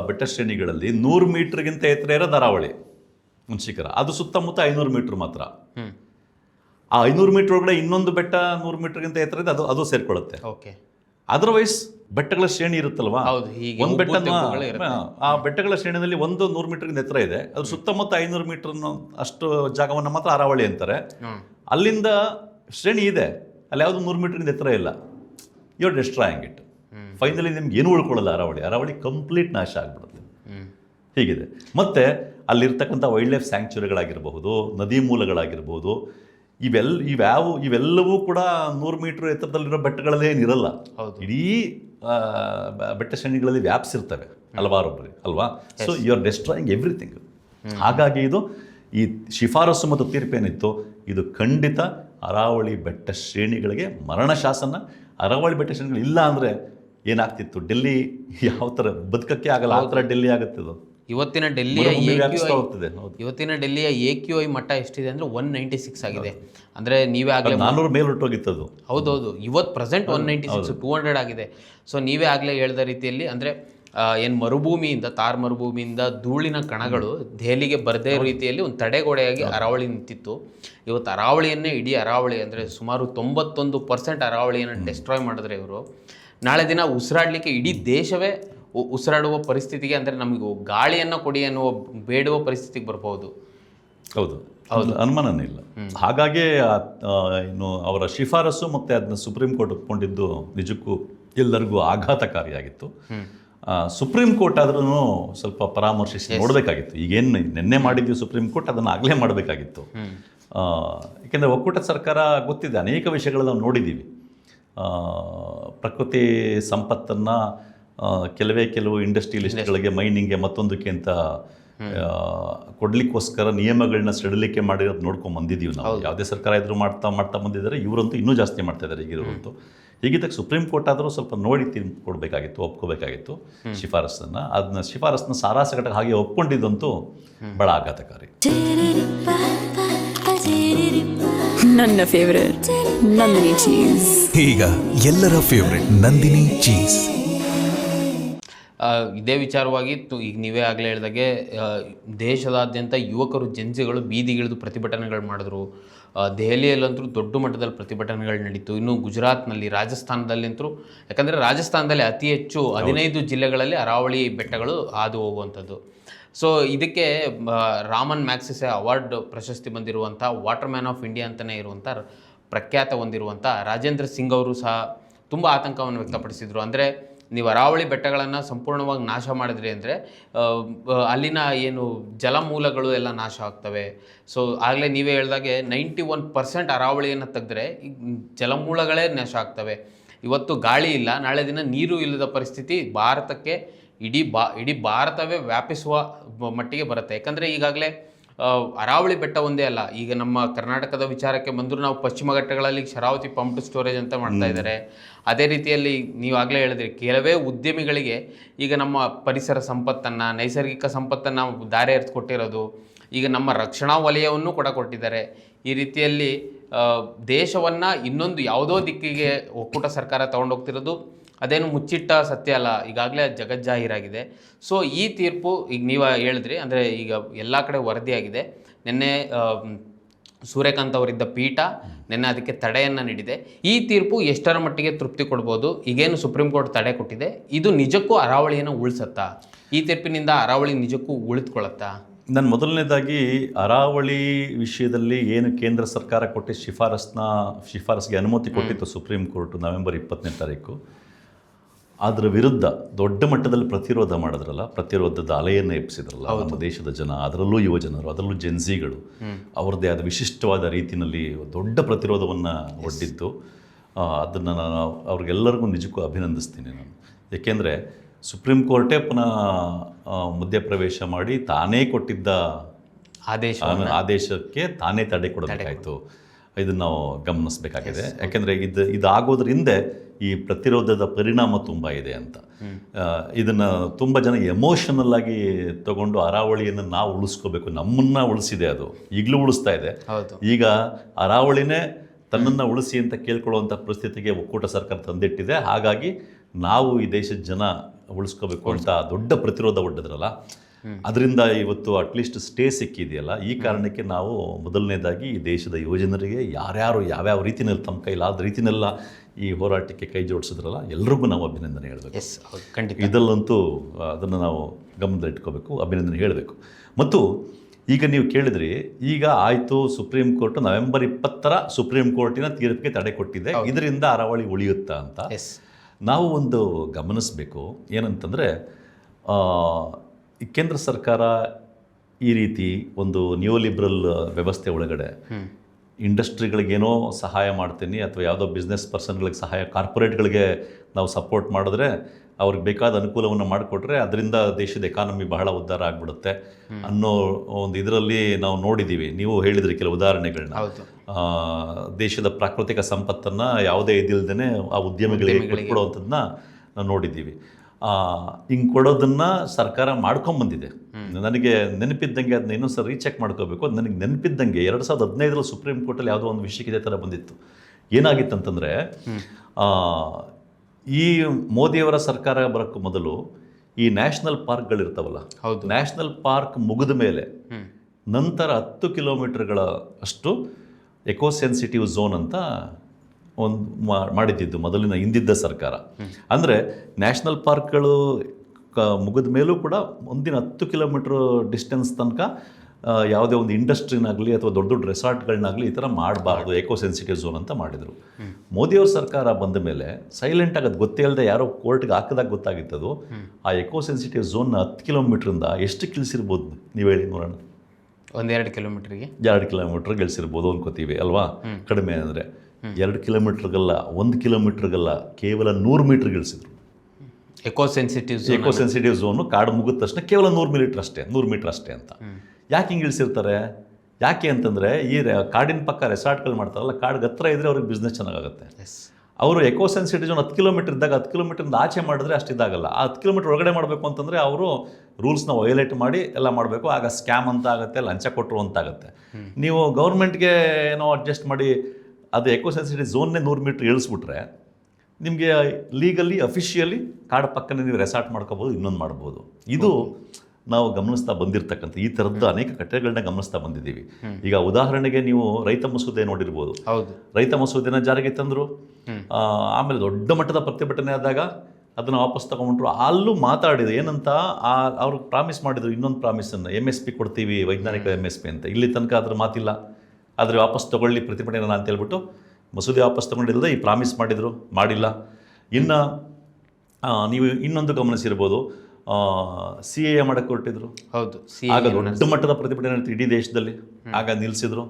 ಬೆಟ್ಟ ಶ್ರೇಣಿಗಳಲ್ಲಿ ನೂರು ಮೀಟ್ರ್ಗಿಂತ ಎತ್ತರ ಇರೋದು ಅರಾವಳಿ ಒಂದು ಶಿಖರ ಅದು ಸುತ್ತಮುತ್ತ ಐನೂರು ಮೀಟ್ರ್ ಮಾತ್ರ. ಆ ಐನೂರು ಮೀಟ್ರ್ ಒಳಗಡೆ ಇನ್ನೊಂದು ಬೆಟ್ಟ ನೂರು ಮೀಟ್ರ್ಗಿಂತ ಎತ್ತರ ಇದೆ ಅದು ಅದು ಸೇರ್ಕೊಳ್ಳುತ್ತೆ. ಓಕೆ. ಅದರ್ವೈಸ್ ಬೆಟ್ಟಗಳ ಶ್ರೇಣಿ ಇರುತ್ತಲ್ವಾ? ಒಂದು ಬೆಟ್ಟ. ಆ ಬೆಟ್ಟಗಳ ಶ್ರೇಣಿಯಲ್ಲಿ ಒಂದು ನೂರು ಮೀಟರ್ಗಿಂತ ಎತ್ತರ ಇದೆ. ಅದ್ರ ಸುತ್ತಮುತ್ತ ಐನೂರು ಮೀಟರ್ ಅಷ್ಟು ಜಾಗವನ್ನು ಮಾತ್ರ ಅರಾವಳಿ ಅಂತಾರೆ. ಅಲ್ಲಿಂದ ಶ್ರೇಣಿ ಇದೆ. ಅಲ್ಲಿ ಯಾವುದು ನೂರು ಮೀಟರ್ ಎತ್ತರ ಇಲ್ಲ. ಯುವರ್ ಡಿಸ್ಟ್ರಾಯಿಂಗ್ ಇಟ್ ಫೈನಲಿ ನಿಮ್ಗೆ ಏನು ಉಳ್ಕೊಳ್ಳಲ್ಲ ಅರಾವಳಿ ಅರಾವಳಿ ಕಂಪ್ಲೀಟ್ ನಾಶ ಆಗ್ಬಿಡುತ್ತೆ. ಹೀಗಿದೆ. ಮತ್ತೆ ಅಲ್ಲಿರ್ತಕ್ಕಂಥ ವೈಲ್ಡ್ ಲೈಫ್ ಸ್ಯಾಂಕ್ಚುರಿಗಳಾಗಿರಬಹುದು ನದಿ ಮೂಲಗಳಾಗಿರ್ಬೋದು ಇವೆಲ್ಲ ಇವ್ಯಾವು ಇವೆಲ್ಲವೂ ಕೂಡ ನೂರು ಮೀಟ್ರ್ ಎತ್ತರದಲ್ಲಿರೋ ಬೆಟ್ಟಗಳಲ್ಲೇ ಏನಿರಲ್ಲ. ಹೌದು. ಇಡೀ ಬೆಟ್ಟ ಶ್ರೇಣಿಗಳಲ್ಲಿ ವ್ಯಾಪಿಸಿರ್ತವೆ ಹಲವಾರು ಒಬ್ಬರಿ ಅಲ್ವಾ? So you are destroying everything ಹಾಗಾಗಿ ಇದು ಈ ಶಿಫಾರಸು ಮತ್ತು ತೀರ್ಪೇನಿತ್ತು ಇದು ಖಂಡಿತ ಅರಾವಳಿ ಬೆಟ್ಟ ಶ್ರೇಣಿಗಳಿಗೆ ಮರಣ ಶಾಸನ ಅರಾವಳಿ ಬೆಟ್ಟ ಶ್ರೇಣಿಗಳು ಇಲ್ಲ ಅಂದರೆ ಏನಾಗ್ತಿತ್ತು? ಡೆಲ್ಲಿ ಯಾವ ಥರ ಬದುಕಕ್ಕೆ ಆಗಲ್ಲ? ಆ ಥರ ಡೆಲ್ಲಿ ಆಗುತ್ತೆ ಇದು ಇವತ್ತಿನ ಡೆಲ್ಲಿಯ ಇವತ್ತಿನ ಡೆಲ್ಲಿಯ ಎ ಕ್ಯೂ ಐ ಮಟ್ಟ ಎಷ್ಟಿದೆ ಅಂದ್ರೆ ಒನ್ ನೈಂಟಿ ಸಿಕ್ಸ್ ಆಗಿದೆ. ಅಂದ್ರೆ ನೀವೇ ಆಗಲೇ ನಾನೂರು ಮೇಲೆ ಹೊರಟೋಗಿತ್ತದು ಹೌದೌದು. ಇವತ್ತು present one ninety six two hundred ಆಗಿದೆ. ಸೊ ನೀವೇ ಆಗಲೇ ಹೇಳಿದ ರೀತಿಯಲ್ಲಿ ಅಂದರೆ ಏನು ಮರುಭೂಮಿಯಿಂದ ತಾರ್ ಮರುಭೂಮಿಯಿಂದ ಧೂಳಿನ ಕಣಗಳು ದೆಹಲಿಗೆ ಬರದೇ ರೀತಿಯಲ್ಲಿ ಒಂದು ತಡೆಗೋಡೆಯಾಗಿ ಅರಾವಳಿ ನಿಂತಿತ್ತು. ಇವತ್ತು ಅರಾವಳಿಯನ್ನೇ ಇಡೀ ಅರಾವಳಿ ಅಂದರೆ ಸುಮಾರು ತೊಂಬತ್ತೊಂದು ಪರ್ಸೆಂಟ್ ಅರಾವಳಿಯನ್ನು ಡೆಸ್ಟ್ರಾಯ್ ಮಾಡಿದ್ರೆ ಇವರು. ನಾಳೆ ದಿನ ಉಸಿರಾಡಲಿಕ್ಕೆ ಇಡೀ ದೇಶವೇ ಉಸಿರಾಡುವ ಪರಿಸ್ಥಿತಿಗೆ ಅಂದರೆ ನಮಗೆ ಗಾಳಿಯನ್ನು ಕೊಡಿ ಅನ್ನುವ ಬೇಡುವ ಪರಿಸ್ಥಿತಿಗೆ ಬರಬಹುದು. ಹೌದು. ಹೌದು. ಅನುಮಾನನೇ ಇಲ್ಲ. ಹಾಗಾಗಿ ಇನ್ನು ಅವರ ಶಿಫಾರಸು ಮತ್ತು ಅದನ್ನ ಸುಪ್ರೀಂ ಕೋರ್ಟ್ ಒಪ್ಕೊಂಡಿದ್ದು ನಿಜಕ್ಕೂ ಎಲ್ಲರಿಗೂ ಆಘಾತಕಾರಿಯಾಗಿತ್ತು. ಸುಪ್ರೀಂ ಕೋರ್ಟ್ ಆದ್ರೂ ಸ್ವಲ್ಪ ಪರಾಮರ್ಶಿಸಿ ನೋಡಬೇಕಾಗಿತ್ತು. ಈಗೇನು ನಿನ್ನೆ ಮಾಡಿದ್ವಿ ಸುಪ್ರೀಂ ಕೋರ್ಟ್ ಅದನ್ನು ಆಗಲೇ ಮಾಡಬೇಕಾಗಿತ್ತು. ಏಕೆಂದರೆ ಒಕ್ಕೂಟ ಸರ್ಕಾರ ಗೊತ್ತಿದೆ ಅನೇಕ ವಿಷಯಗಳನ್ನು ನಾವು ನೋಡಿದ್ದೀವಿ ಪ್ರಕೃತಿ ಸಂಪತ್ತನ್ನು ಕೆಲವೇ ಕೆಲವು ಇಂಡಸ್ಟ್ರಿಯಲಿಸ್ಟ್ಗಳಿಗೆ ಮೈನಿಂಗ್ಗೆ ಮತ್ತೊಂದಕ್ಕೆ ಅಂತ ಆ, ಕೊಡ್ಲಿಕ್ಕೋಸ್ಕರ ನಿಯಮಗಳನ್ನ ಸಡಿಲಿಕೆ ಮಾಡಿರೋದು ನೋಡ್ಕೊಂಡು ಬಂದಿದ್ದೀವಿ ನಾವು. ಯಾವುದೇ ಸರ್ಕಾರ ಇದ್ರು ಮಾಡ್ತಾ ಮಾಡ್ತಾ ಬಂದಿದ್ದಾರೆ ಇವರಂತೂ ಇನ್ನೂ ಜಾಸ್ತಿ ಮಾಡ್ತಾ ಇದ್ದಾರೆ ಈಗಿರೋರಂತೂ ಹೀಗಿದ್ದಾಗ ಸುಪ್ರೀಂ ಕೋರ್ಟ್ ಆದರೂ ಸ್ವಲ್ಪ ನೋಡಿ ತೀರ್ಪು ಕೊಡಬೇಕಾಗಿತ್ತು ಒಪ್ಕೋಬೇಕಾಗಿತ್ತು ಶಿಫಾರಸನ್ನು ಅದನ್ನ ಶಿಫಾರಸನ್ನ ಘಟಕ ಹಾಗೆ ಒಪ್ಕೊಂಡಿದ್ದಂತೂ ಬಹಳ ಆಘಾತಕಾರಿ. ನನ್ನ ಫೇವರೇಟ್ ನಂದಿನಿ ಚೀಸ್ ಈಗ ಎಲ್ಲರ ಫೇವರೆಟ್ ನಂದಿನಿ ಚೀಸ್ ಇದೇ ವಿಚಾರವಾಗಿ ತು- ಈಗ ನೀವೇ ಆಗಲೇ ಹೇಳಿದಾಗೆ ದೇಶದಾದ್ಯಂತ ಯುವಕರು ಜನ್ಸಿಗಳು ಬೀದಿಗಿಳಿದು ಪ್ರತಿಭಟನೆಗಳು ಮಾಡಿದ್ರು. ದೆಹಲಿಯಲ್ಲಂತೂ ದೊಡ್ಡ ಮಟ್ಟದಲ್ಲಿ ಪ್ರತಿಭಟನೆಗಳು ನಡೀತು. ಇನ್ನು ಗುಜರಾತ್ನಲ್ಲಿ ರಾಜಸ್ಥಾನದಲ್ಲಂತೂ ಯಾಕಂದರೆ ರಾಜಸ್ಥಾನದಲ್ಲಿ ಅತಿ ಹೆಚ್ಚು ಹದಿನೈದು ಜಿಲ್ಲೆಗಳಲ್ಲಿ ಅರಾವಳಿ ಬೆಟ್ಟಗಳು ಹಾದು ಹೋಗುವಂಥದ್ದು. ಸೊ ಇದಕ್ಕೆ ರಾಮನ್ ಮ್ಯಾಕ್ಸಿಸೆ ಅವಾರ್ಡ್ ಪ್ರಶಸ್ತಿ ಬಂದಿರುವಂಥ ವಾಟರ್ ಮ್ಯಾನ್ ಆಫ್ ಇಂಡಿಯಾ ಅಂತಲೇ ಇರುವಂಥ ಪ್ರಖ್ಯಾತ ಹೊಂದಿರುವಂಥ ರಾಜೇಂದ್ರ ಸಿಂಗ್ ಅವರು ಸಹ ತುಂಬ ಆತಂಕವನ್ನು ವ್ಯಕ್ತಪಡಿಸಿದರು. ಅಂದರೆ ನೀವು ಅರಾವಳಿ ಬೆಟ್ಟಗಳನ್ನು ಸಂಪೂರ್ಣವಾಗಿ ನಾಶ ಮಾಡಿದ್ರಿ ಅಂದರೆ ಅಲ್ಲಿನ ಏನು ಜಲಮೂಲಗಳು ಎಲ್ಲ ನಾಶ ಆಗ್ತವೆ. ಸೊ ಆಗಲೇ ನೀವೇ ಹೇಳ್ದಾಗೆ ನೈಂಟಿ ಒನ್ ಪರ್ಸೆಂಟ್ ಅರಾವಳಿಯನ್ನು ತೆಗೆದ್ರೆ ಜಲಮೂಲಗಳೇ ನಾಶ ಆಗ್ತವೆ. ಇವತ್ತು ಗಾಳಿ ಇಲ್ಲ, ನಾಳೆ ದಿನ ನೀರು ಇಲ್ಲದ ಪರಿಸ್ಥಿತಿ ಭಾರತಕ್ಕೆ ಇಡೀ ಬಾ, ಇಡೀ ಭಾರತವೇ ವ್ಯಾಪಿಸುವ ಮಟ್ಟಿಗೆ ಬರುತ್ತೆ. ಯಾಕಂದರೆ ಈಗಾಗಲೇ ಅರಾವಳಿ ಬೆಟ್ಟ ಒಂದೇ ಅಲ್ಲ. ಈಗ ನಮ್ಮ ಕರ್ನಾಟಕದ ವಿಚಾರಕ್ಕೆ ಬಂದರೂ ನಾವು ಪಶ್ಚಿಮ ಘಟ್ಟಗಳಲ್ಲಿ ಶರಾವತಿ ಪಂಪ್ ಸ್ಟೋರೇಜ್ ಅಂತ ಮಾಡ್ತಾ ಇದ್ದಾರೆ ಅದೇ ರೀತಿಯಲ್ಲಿ ನೀವು ಆಗಲೇ ಹೇಳಿದ್ರಿ ಕೆಲವೇ ಉದ್ಯಮಿಗಳಿಗೆ ಈಗ ನಮ್ಮ ಪರಿಸರ ಸಂಪತ್ತನ್ನು ನೈಸರ್ಗಿಕ ಸಂಪತ್ತನ್ನು ದಾರಿ ಎರೆದುಕೊಟ್ಟಿರೋದು ಈಗ ನಮ್ಮ ರಕ್ಷಣಾ ವಲಯವನ್ನು ಕೂಡ ಕೊಟ್ಟಿದ್ದಾರೆ. ಈ ರೀತಿಯಲ್ಲಿ ದೇಶವನ್ನು ಇನ್ನೊಂದು ಯಾವುದೋ ದಿಕ್ಕಿಗೆ ಒಕ್ಕೂಟ ಸರ್ಕಾರ ತಗೊಂಡೋಗ್ತಿರೋದು ಅದೇನು ಮುಚ್ಚಿಟ್ಟ ಸತ್ಯ ಅಲ್ಲ ಈಗಾಗಲೇ ಜಗಜ್ಜಾಹೀರಾಗಿದೆ ಸೊ ಈ ತೀರ್ಪು ಈಗ ನೀವು ಹೇಳಿದ್ರಿ ಅಂದರೆ ಈಗ ಎಲ್ಲ ಕಡೆ ವರದಿಯಾಗಿದೆ ನಿನ್ನೆ ಸೂರ್ಯಕಾಂತ್ ಅವರಿದ್ದ ಪೀಠ ನಿನ್ನೆ ಅದಕ್ಕೆ ತಡೆಯನ್ನು ನೀಡಿದೆ. ಈ ತೀರ್ಪು ಎಷ್ಟರ ಮಟ್ಟಿಗೆ ತೃಪ್ತಿ ಕೊಡ್ಬೋದು? ಈಗೇನು ಸುಪ್ರೀಂ ಕೋರ್ಟ್ ತಡೆ ಕೊಟ್ಟಿದೆ? ಇದು ನಿಜಕ್ಕೂ ಅರಾವಳಿಯನ್ನು ಉಳಿಸತ್ತಾ? ಈ ತೀರ್ಪಿನಿಂದ ಅರಾವಳಿ ನಿಜಕ್ಕೂ ಉಳಿದುಕೊಳ್ಳುತ್ತಾ ನಾನು ಮೊದಲನೇದಾಗಿ ಅರಾವಳಿ ವಿಷಯದಲ್ಲಿ ಏನು ಕೇಂದ್ರ ಸರ್ಕಾರ ಕೊಟ್ಟು ಶಿಫಾರಸ್ನ ಶಿಫಾರಸ್ಗೆ ಅನುಮತಿ ಕೊಟ್ಟಿತ್ತು ಸುಪ್ರೀಂ ಕೋರ್ಟ್ ನವೆಂಬರ್ ಇಪ್ಪತ್ತನೇ ತಾರೀಕು. ಅದರ ವಿರುದ್ಧ ದೊಡ್ಡ ಮಟ್ಟದಲ್ಲಿ ಪ್ರತಿರೋಧ ಮಾಡಿದ್ರಲ್ಲ ಪ್ರತಿರೋಧದ ಅಲೆಯನ್ನು ಎಪ್ಪಿಸಿದ್ರಲ್ಲ ನಮ್ಮ ದೇಶದ ಜನ ಅದರಲ್ಲೂ ಯುವ ಜನರು ಅದರಲ್ಲೂ ಜೆನ್ಸಿಗಳು ಅವರದೇ ಆದ ವಿಶಿಷ್ಟವಾದ ರೀತಿಯಲ್ಲಿ ದೊಡ್ಡ ಪ್ರತಿರೋಧವನ್ನು ಒಡ್ಡಿದ್ದು. ಅದನ್ನು ನಾನು ಅವ್ರಿಗೆಲ್ಲರಿಗೂ ನಿಜಕ್ಕೂ ಅಭಿನಂದಿಸ್ತೀನಿ ನಾನು. ಏಕೆಂದರೆ ಸುಪ್ರೀಂ ಕೋರ್ಟೇ ಪುನಃ ಮಧ್ಯ ಮಧ್ಯಪ್ರವೇಶ ಮಾಡಿ ತಾನೇ ಕೊಟ್ಟಿದ್ದ ಆದೇಶ ಆದೇಶಕ್ಕೆ ತಾನೇ ತಡೆ ಕೊಡಬೇಕಾಯಿತು. ಇದನ್ನು ನಾವು ಗಮನಿಸಬೇಕಾಗಿದೆ. ಯಾಕೆಂದರೆ ಇದು ಇದಾಗೋದ್ರ ಹಿಂದೆ ಈ ಪ್ರತಿರೋಧದ ಪರಿಣಾಮ ತುಂಬ ಇದೆ ಅಂತ. ಇದನ್ನು ತುಂಬ ಜನ ಎಮೋಷನಲ್ ಆಗಿ ತಗೊಂಡು ಅರಾವಳಿಯನ್ನು ನಾವು ಉಳಿಸ್ಕೋಬೇಕು. ನಮ್ಮನ್ನ ಉಳಿಸಿದೆ ಅದು. ಈಗಲೂ ಉಳಿಸ್ತಾ ಇದೆ. ಈಗ ಅರಾವಳಿನೇ ತನ್ನನ್ನು ಉಳಿಸಿ ಅಂತ ಕೇಳ್ಕೊಳ್ಳುವಂಥ ಪರಿಸ್ಥಿತಿಗೆ ಒಕ್ಕೂಟ ಸರ್ಕಾರ ತಂದಿಟ್ಟಿದೆ. ಹಾಗಾಗಿ ನಾವು ಈ ದೇಶದ ಜನ ಉಳಿಸ್ಕೋಬೇಕು ಅಂತ ದೊಡ್ಡ ಪ್ರತಿರೋಧ ಒಡ್ಡಿದ್ರಲ್ಲ. ಅದರಿಂದ ಇವತ್ತು ಅಟ್ಲೀಸ್ಟ್ ಸ್ಟೇ ಸಿಕ್ಕಿದೆಯಲ್ಲ. ಈ ಕಾರಣಕ್ಕೆ ನಾವು ಮೊದಲನೇದಾಗಿ ಈ ದೇಶದ ಯುವಜನರಿಗೆ ಯಾರ್ಯಾರು ಯಾವ್ಯಾವ ರೀತಿಯಲ್ಲಿ ತಮ್ಮ ಕೈಲಾದ ರೀತಿನೆಲ್ಲ ಈ ಹೋರಾಟಕ್ಕೆ ಕೈ ಜೋಡಿಸಿದ್ರಲ್ಲ ಎಲ್ರಿಗೂ ನಾವು ಅಭಿನಂದನೆ ಹೇಳಬೇಕು. ಎಸ್ ಖಂಡಿತ. ಇದಲ್ಲಂತೂ ಅದನ್ನು ನಾವು ಗಮನದಲ್ಲಿಟ್ಕೋಬೇಕು ಅಭಿನಂದನೆ ಹೇಳಬೇಕು. ಮತ್ತು ಈಗ ನೀವು ಕೇಳಿದ್ರಿ ಈಗ ಆಯಿತು ಸುಪ್ರೀಂ ಕೋರ್ಟ್ ನವೆಂಬರ್ ಇಪ್ಪತ್ತರ ಸುಪ್ರೀಂ ಕೋರ್ಟಿನ ತೀರ್ಪಿಗೆ ತಡೆ ಕೊಟ್ಟಿದೆ ಇದರಿಂದ ಅರಾವಳಿ ಉಳಿಯುತ್ತಾ ಅಂತ. ಎಸ್ ನಾವು ಒಂದು ಗಮನಿಸಬೇಕು ಏನಂತಂದರೆ ಕೇಂದ್ರ ಸರ್ಕಾರ ಈ ರೀತಿ ಒಂದು ನ್ಯೂ ಲಿಬ್ರಲ್ ವ್ಯವಸ್ಥೆ ಒಳಗಡೆ ಇಂಡಸ್ಟ್ರಿಗಳಿಗೇನೋ ಸಹಾಯ ಮಾಡ್ತೀನಿ ಅಥವಾ ಯಾವುದೋ ಬಿಸ್ನೆಸ್ ಪರ್ಸನ್ಗಳಿಗೆ ಸಹಾಯ ಕಾರ್ಪೊರೇಟ್ಗಳಿಗೆ ನಾವು ಸಪೋರ್ಟ್ ಮಾಡಿದ್ರೆ ಅವ್ರಿಗೆ ಬೇಕಾದ ಅನುಕೂಲವನ್ನು ಮಾಡಿಕೊಟ್ರೆ ಅದರಿಂದ ದೇಶದ ಎಕಾನಮಿ ಬಹಳ ಉದ್ಧಾರ ಆಗಿಬಿಡುತ್ತೆ ಅನ್ನೋ ಒಂದು ಇದರಲ್ಲಿ ನಾವು ನೋಡಿದ್ದೀವಿ ನೀವು ಹೇಳಿದ್ರಿ ಕೆಲವು ಉದಾಹರಣೆಗಳನ್ನ ಆ, ದೇಶದ ಪ್ರಾಕೃತಿಕ ಸಂಪತ್ತನ್ನು ಯಾವುದೇ ಇದಿಲ್ದೇ ಆ ಉದ್ಯಮಿಗಳಿಗೆ ಕೊಡುವಂಥದ್ದನ್ನ ನಾವು ನೋಡಿದ್ದೀವಿ ಹಿಂಗೆ ಕೊಡೋದನ್ನ ಸರ್ಕಾರ ಮಾಡ್ಕೊಂಬಂದಿದೆ. ನನಗೆ ನೆನಪಿದ್ದಂಗೆ ಅದನ್ನ ಇನ್ನೊಂದು ಸಲ ರೀಚೆಕ್ ಮಾಡ್ಕೋಬೇಕು. ಅದು ನನಗೆ ನೆನಪಿದ್ದಂಗೆ ಎರಡು ಸಾವಿರದ ಹದಿನೈದರಲ್ಲಿ ಸುಪ್ರೀಂ ಕೋರ್ಟಲ್ಲಿ ಯಾವುದೋ ಒಂದು ವಿಷಯಕ್ಕೆ ಇದೇ ಥರ ಬಂದಿತ್ತು. ಏನಾಗಿತ್ತಂತಂದರೆ ಈ ಮೋದಿಯವರ ಸರ್ಕಾರ ಬರೋಕ್ಕೂ ಮೊದಲು ಈ ನ್ಯಾಷನಲ್ ಪಾರ್ಕ್ಗಳಿರ್ತಾವಲ್ಲ ಹೌದು. ನ್ಯಾಷನಲ್ ಪಾರ್ಕ್ ಮುಗಿದ ಮೇಲೆ ನಂತರ ಹತ್ತು ಕಿಲೋಮೀಟರ್ಗಳ ಅಷ್ಟು ಎಕೋ ಸೆನ್ಸಿಟಿವ್ ಝೋನ್ ಅಂತ ಒಂದು ಮಾಡಿದ್ದಿದ್ದು ಮೊದಲಿನ ಹಿಂದಿದ್ದ ಸರ್ಕಾರ. ಅಂದರೆ ನ್ಯಾಷನಲ್ ಪಾರ್ಕ್ಗಳು ಕ ಮುಗಿದ ಮೇಲೂ ಕೂಡ ಮುಂದಿನ ಹತ್ತು ಕಿಲೋಮೀಟ್ರ್ ಡಿಸ್ಟೆನ್ಸ್ ತನಕ ಯಾವುದೇ ಒಂದು ಇಂಡಸ್ಟ್ರಿನಾಗಲಿ ಅಥವಾ ದೊಡ್ಡ ದೊಡ್ಡ ರೆಸಾರ್ಟ್ಗಳನ್ನಾಗಲಿ ಈ ಥರ ಮಾಡಬಾರ್ದು ಎಕೋ ಸೆನ್ಸಿಟಿವ್ ಝೋನ್ ಅಂತ ಮಾಡಿದರು. ಮೋದಿಯವ್ರ ಸರ್ಕಾರ ಬಂದ ಮೇಲೆ ಸೈಲೆಂಟಾಗಿ ಅದು ಗೊತ್ತೇ ಇಲ್ಲದೆ ಯಾರೋ ಕೋರ್ಟ್ಗೆ ಹಾಕಿದಾಗ ಗೊತ್ತಾಗಿತ್ತದು. ಆ ಎಕೋ ಸೆನ್ಸಿಟಿವ್ ಝೋನ್ನ ಹತ್ತು ಕಿಲೋಮೀಟ್ರಿಂದ ಎಷ್ಟು ಕಿಳಿಸಿರ್ಬೋದು ನೀವು ಹೇಳಿ ನೋಡೋಣ ಒಂದೆರಡು ಕಿಲೋಮೀಟ್ರಿಗೆ? ಎರಡು ಕಿಲೋಮೀಟ್ರ್ ಗಳಿಸಿರ್ಬೋದು ಅನ್ಕೋತೀವಿ ಅಲ್ವಾ? ಕಡಿಮೆ ಅಂದರೆ. ಎರಡು ಕಿಲೋಮೀಟ್ರ್ಗಲ್ಲ ಒಂದು ಕಿಲೋಮೀಟ್ರ್ಗಲ್ಲ ಕೇವಲ ನೂರು ಮೀಟ್ರ್ ಗಿಳಿಸಿದ್ರು eco sensitive eco sensitive zone ಕಾಡು ಮುಗಿದ ತಕ್ಷಣ ಕೇವಲ ನೂರು ಮೀಟರ್ ಅಷ್ಟೇ ನೂರು ಮೀಟ್ರ್ ಅಷ್ಟೇ ಅಂತ. ಯಾಕೆ ಹಿಂಗೆ ಇಳಿಸಿರ್ತಾರೆ? ಯಾಕೆ ಅಂತಂದರೆ ಈ ರೆ- ಕಾಡಿನ ಪಕ್ಕ ರೆಸಾರ್ಟ್ಗಳು ಮಾಡ್ತಾರಲ್ಲ ಕಾಡ್ಗೆ ಹತ್ರ ಇದ್ದರೆ ಅವ್ರಿಗೆ ಬಿಸ್ನೆಸ್ ಚೆನ್ನಾಗುತ್ತೆ ಅವರು ಎಕೋ ಸೆನ್ಸಿಟಿವ್ ಝೋನ್ ಹತ್ತು ಕಿಲೋಮೀಟರ್ ಇದ್ದಾಗ ಹತ್ತು ಕಿಲೋಮೀಟ್ರಿಂದ ಆಚೆ ಮಾಡಿದ್ರೆ ಅಷ್ಟು ಇದಾಗಲ್ಲ. ಆ ಹತ್ತು ಕಿಲೋಮೀಟರ್ ಒಳಗಡೆ ಮಾಡಬೇಕು ಅಂತಂದರೆ ಅವರು ರೂಲ್ಸ್ನ ವಯೋಲೇಟ್ ಮಾಡಿ ಎಲ್ಲ ಮಾಡಬೇಕು. ಆಗ ಸ್ಕ್ಯಾಮ್ ಅಂತ ಆಗುತ್ತೆ ಲಂಚ ಕೊಟ್ಟರು ಅಂತ ಆಗುತ್ತೆ. ನೀವು ಗೌರ್ಮೆಂಟ್ಗೆ ಏನೋ ಅಡ್ಜಸ್ಟ್ ಮಾಡಿ ಅದು ಎಕೋ ಸೆನ್ಸಿಟಿವ್ ಝೋನ್ನೇ ನೂರು ಮೀಟ್ರ್ ಇಳಿಸ್ಬಿಟ್ರೆ ನಿಮಗೆ ಲೀಗಲಿ ಅಫಿಷಿಯಲಿ ಕಾಡು ಪಕ್ಕನೇ ನೀವು ರೆಸಾರ್ಟ್ ಮಾಡ್ಕೋಬೋದು ಇನ್ನೊಂದು ಮಾಡ್ಬೋದು. ಇದು ನಾವು ಗಮನಿಸ್ತಾ ಬಂದಿರತಕ್ಕಂಥ ಈ ಥರದ್ದು ಅನೇಕ ಕಟ್ಟೆಗಳನ್ನ ಗಮನಿಸ್ತಾ ಬಂದಿದ್ದೀವಿ. ಈಗ ಉದಾಹರಣೆಗೆ ನೀವು ರೈತ ಮಸೂದೆ ನೋಡಿರ್ಬೋದು. ಹೌದು. ರೈತ ಮಸೂದೆನ ಜಾರಿಗೆ ತಂದರು. ಆಮೇಲೆ ದೊಡ್ಡ ಮಟ್ಟದ ಪ್ರತಿಭಟನೆ ಆದಾಗ ಅದನ್ನು ವಾಪಸ್ ತಗೊಂಡ್ರು. ಅಲ್ಲೂ ಮಾತಾಡಿದ್ರು ಏನಂತ? ಆ ಅವ್ರು ಪ್ರಾಮಿಸ್ ಮಾಡಿದ್ರು ಇನ್ನೊಂದು ಪ್ರಾಮಿಸನ್ನು ಎಂ ಎಸ್ ಪಿ ಕೊಡ್ತೀವಿ ವೈಜ್ಞಾನಿಕ ಎಂ ಎಸ್ ಪಿ ಅಂತ. ಇಲ್ಲಿ ತನಕ ಅದ್ರ ಮಾತಿಲ್ಲ. ಆದರೆ ವಾಪಸ್ ತಗೊಳ್ಳಿ ಪ್ರತಿಭಟನೆ ಅಂತ ಹೇಳ್ಬಿಟ್ಟು ಮಸೂದೆ ವಾಪಸ್ ತಗೊಂಡಿಲ್ಲದೆ ಈ ಪ್ರಾಮಿಸ್ ಮಾಡಿದರು ಮಾಡಿಲ್ಲ. ಇನ್ನು ನೀವು ಇನ್ನೊಂದು ಗಮನಿಸಿರ್ಬೋದು ಸಿ ಎ ಮಾಡಕ್ಕೆ ಹೊರಟಿದ್ರು. ಹೌದು ಆಗ ದೊಡ್ಡ ಮಟ್ಟದ ಪ್ರತಿಭಟನೆ ನಡೀತು ಇಡೀ ದೇಶದಲ್ಲಿ. ಆಗ ನಿಲ್ಲಿಸಿದ್ರು.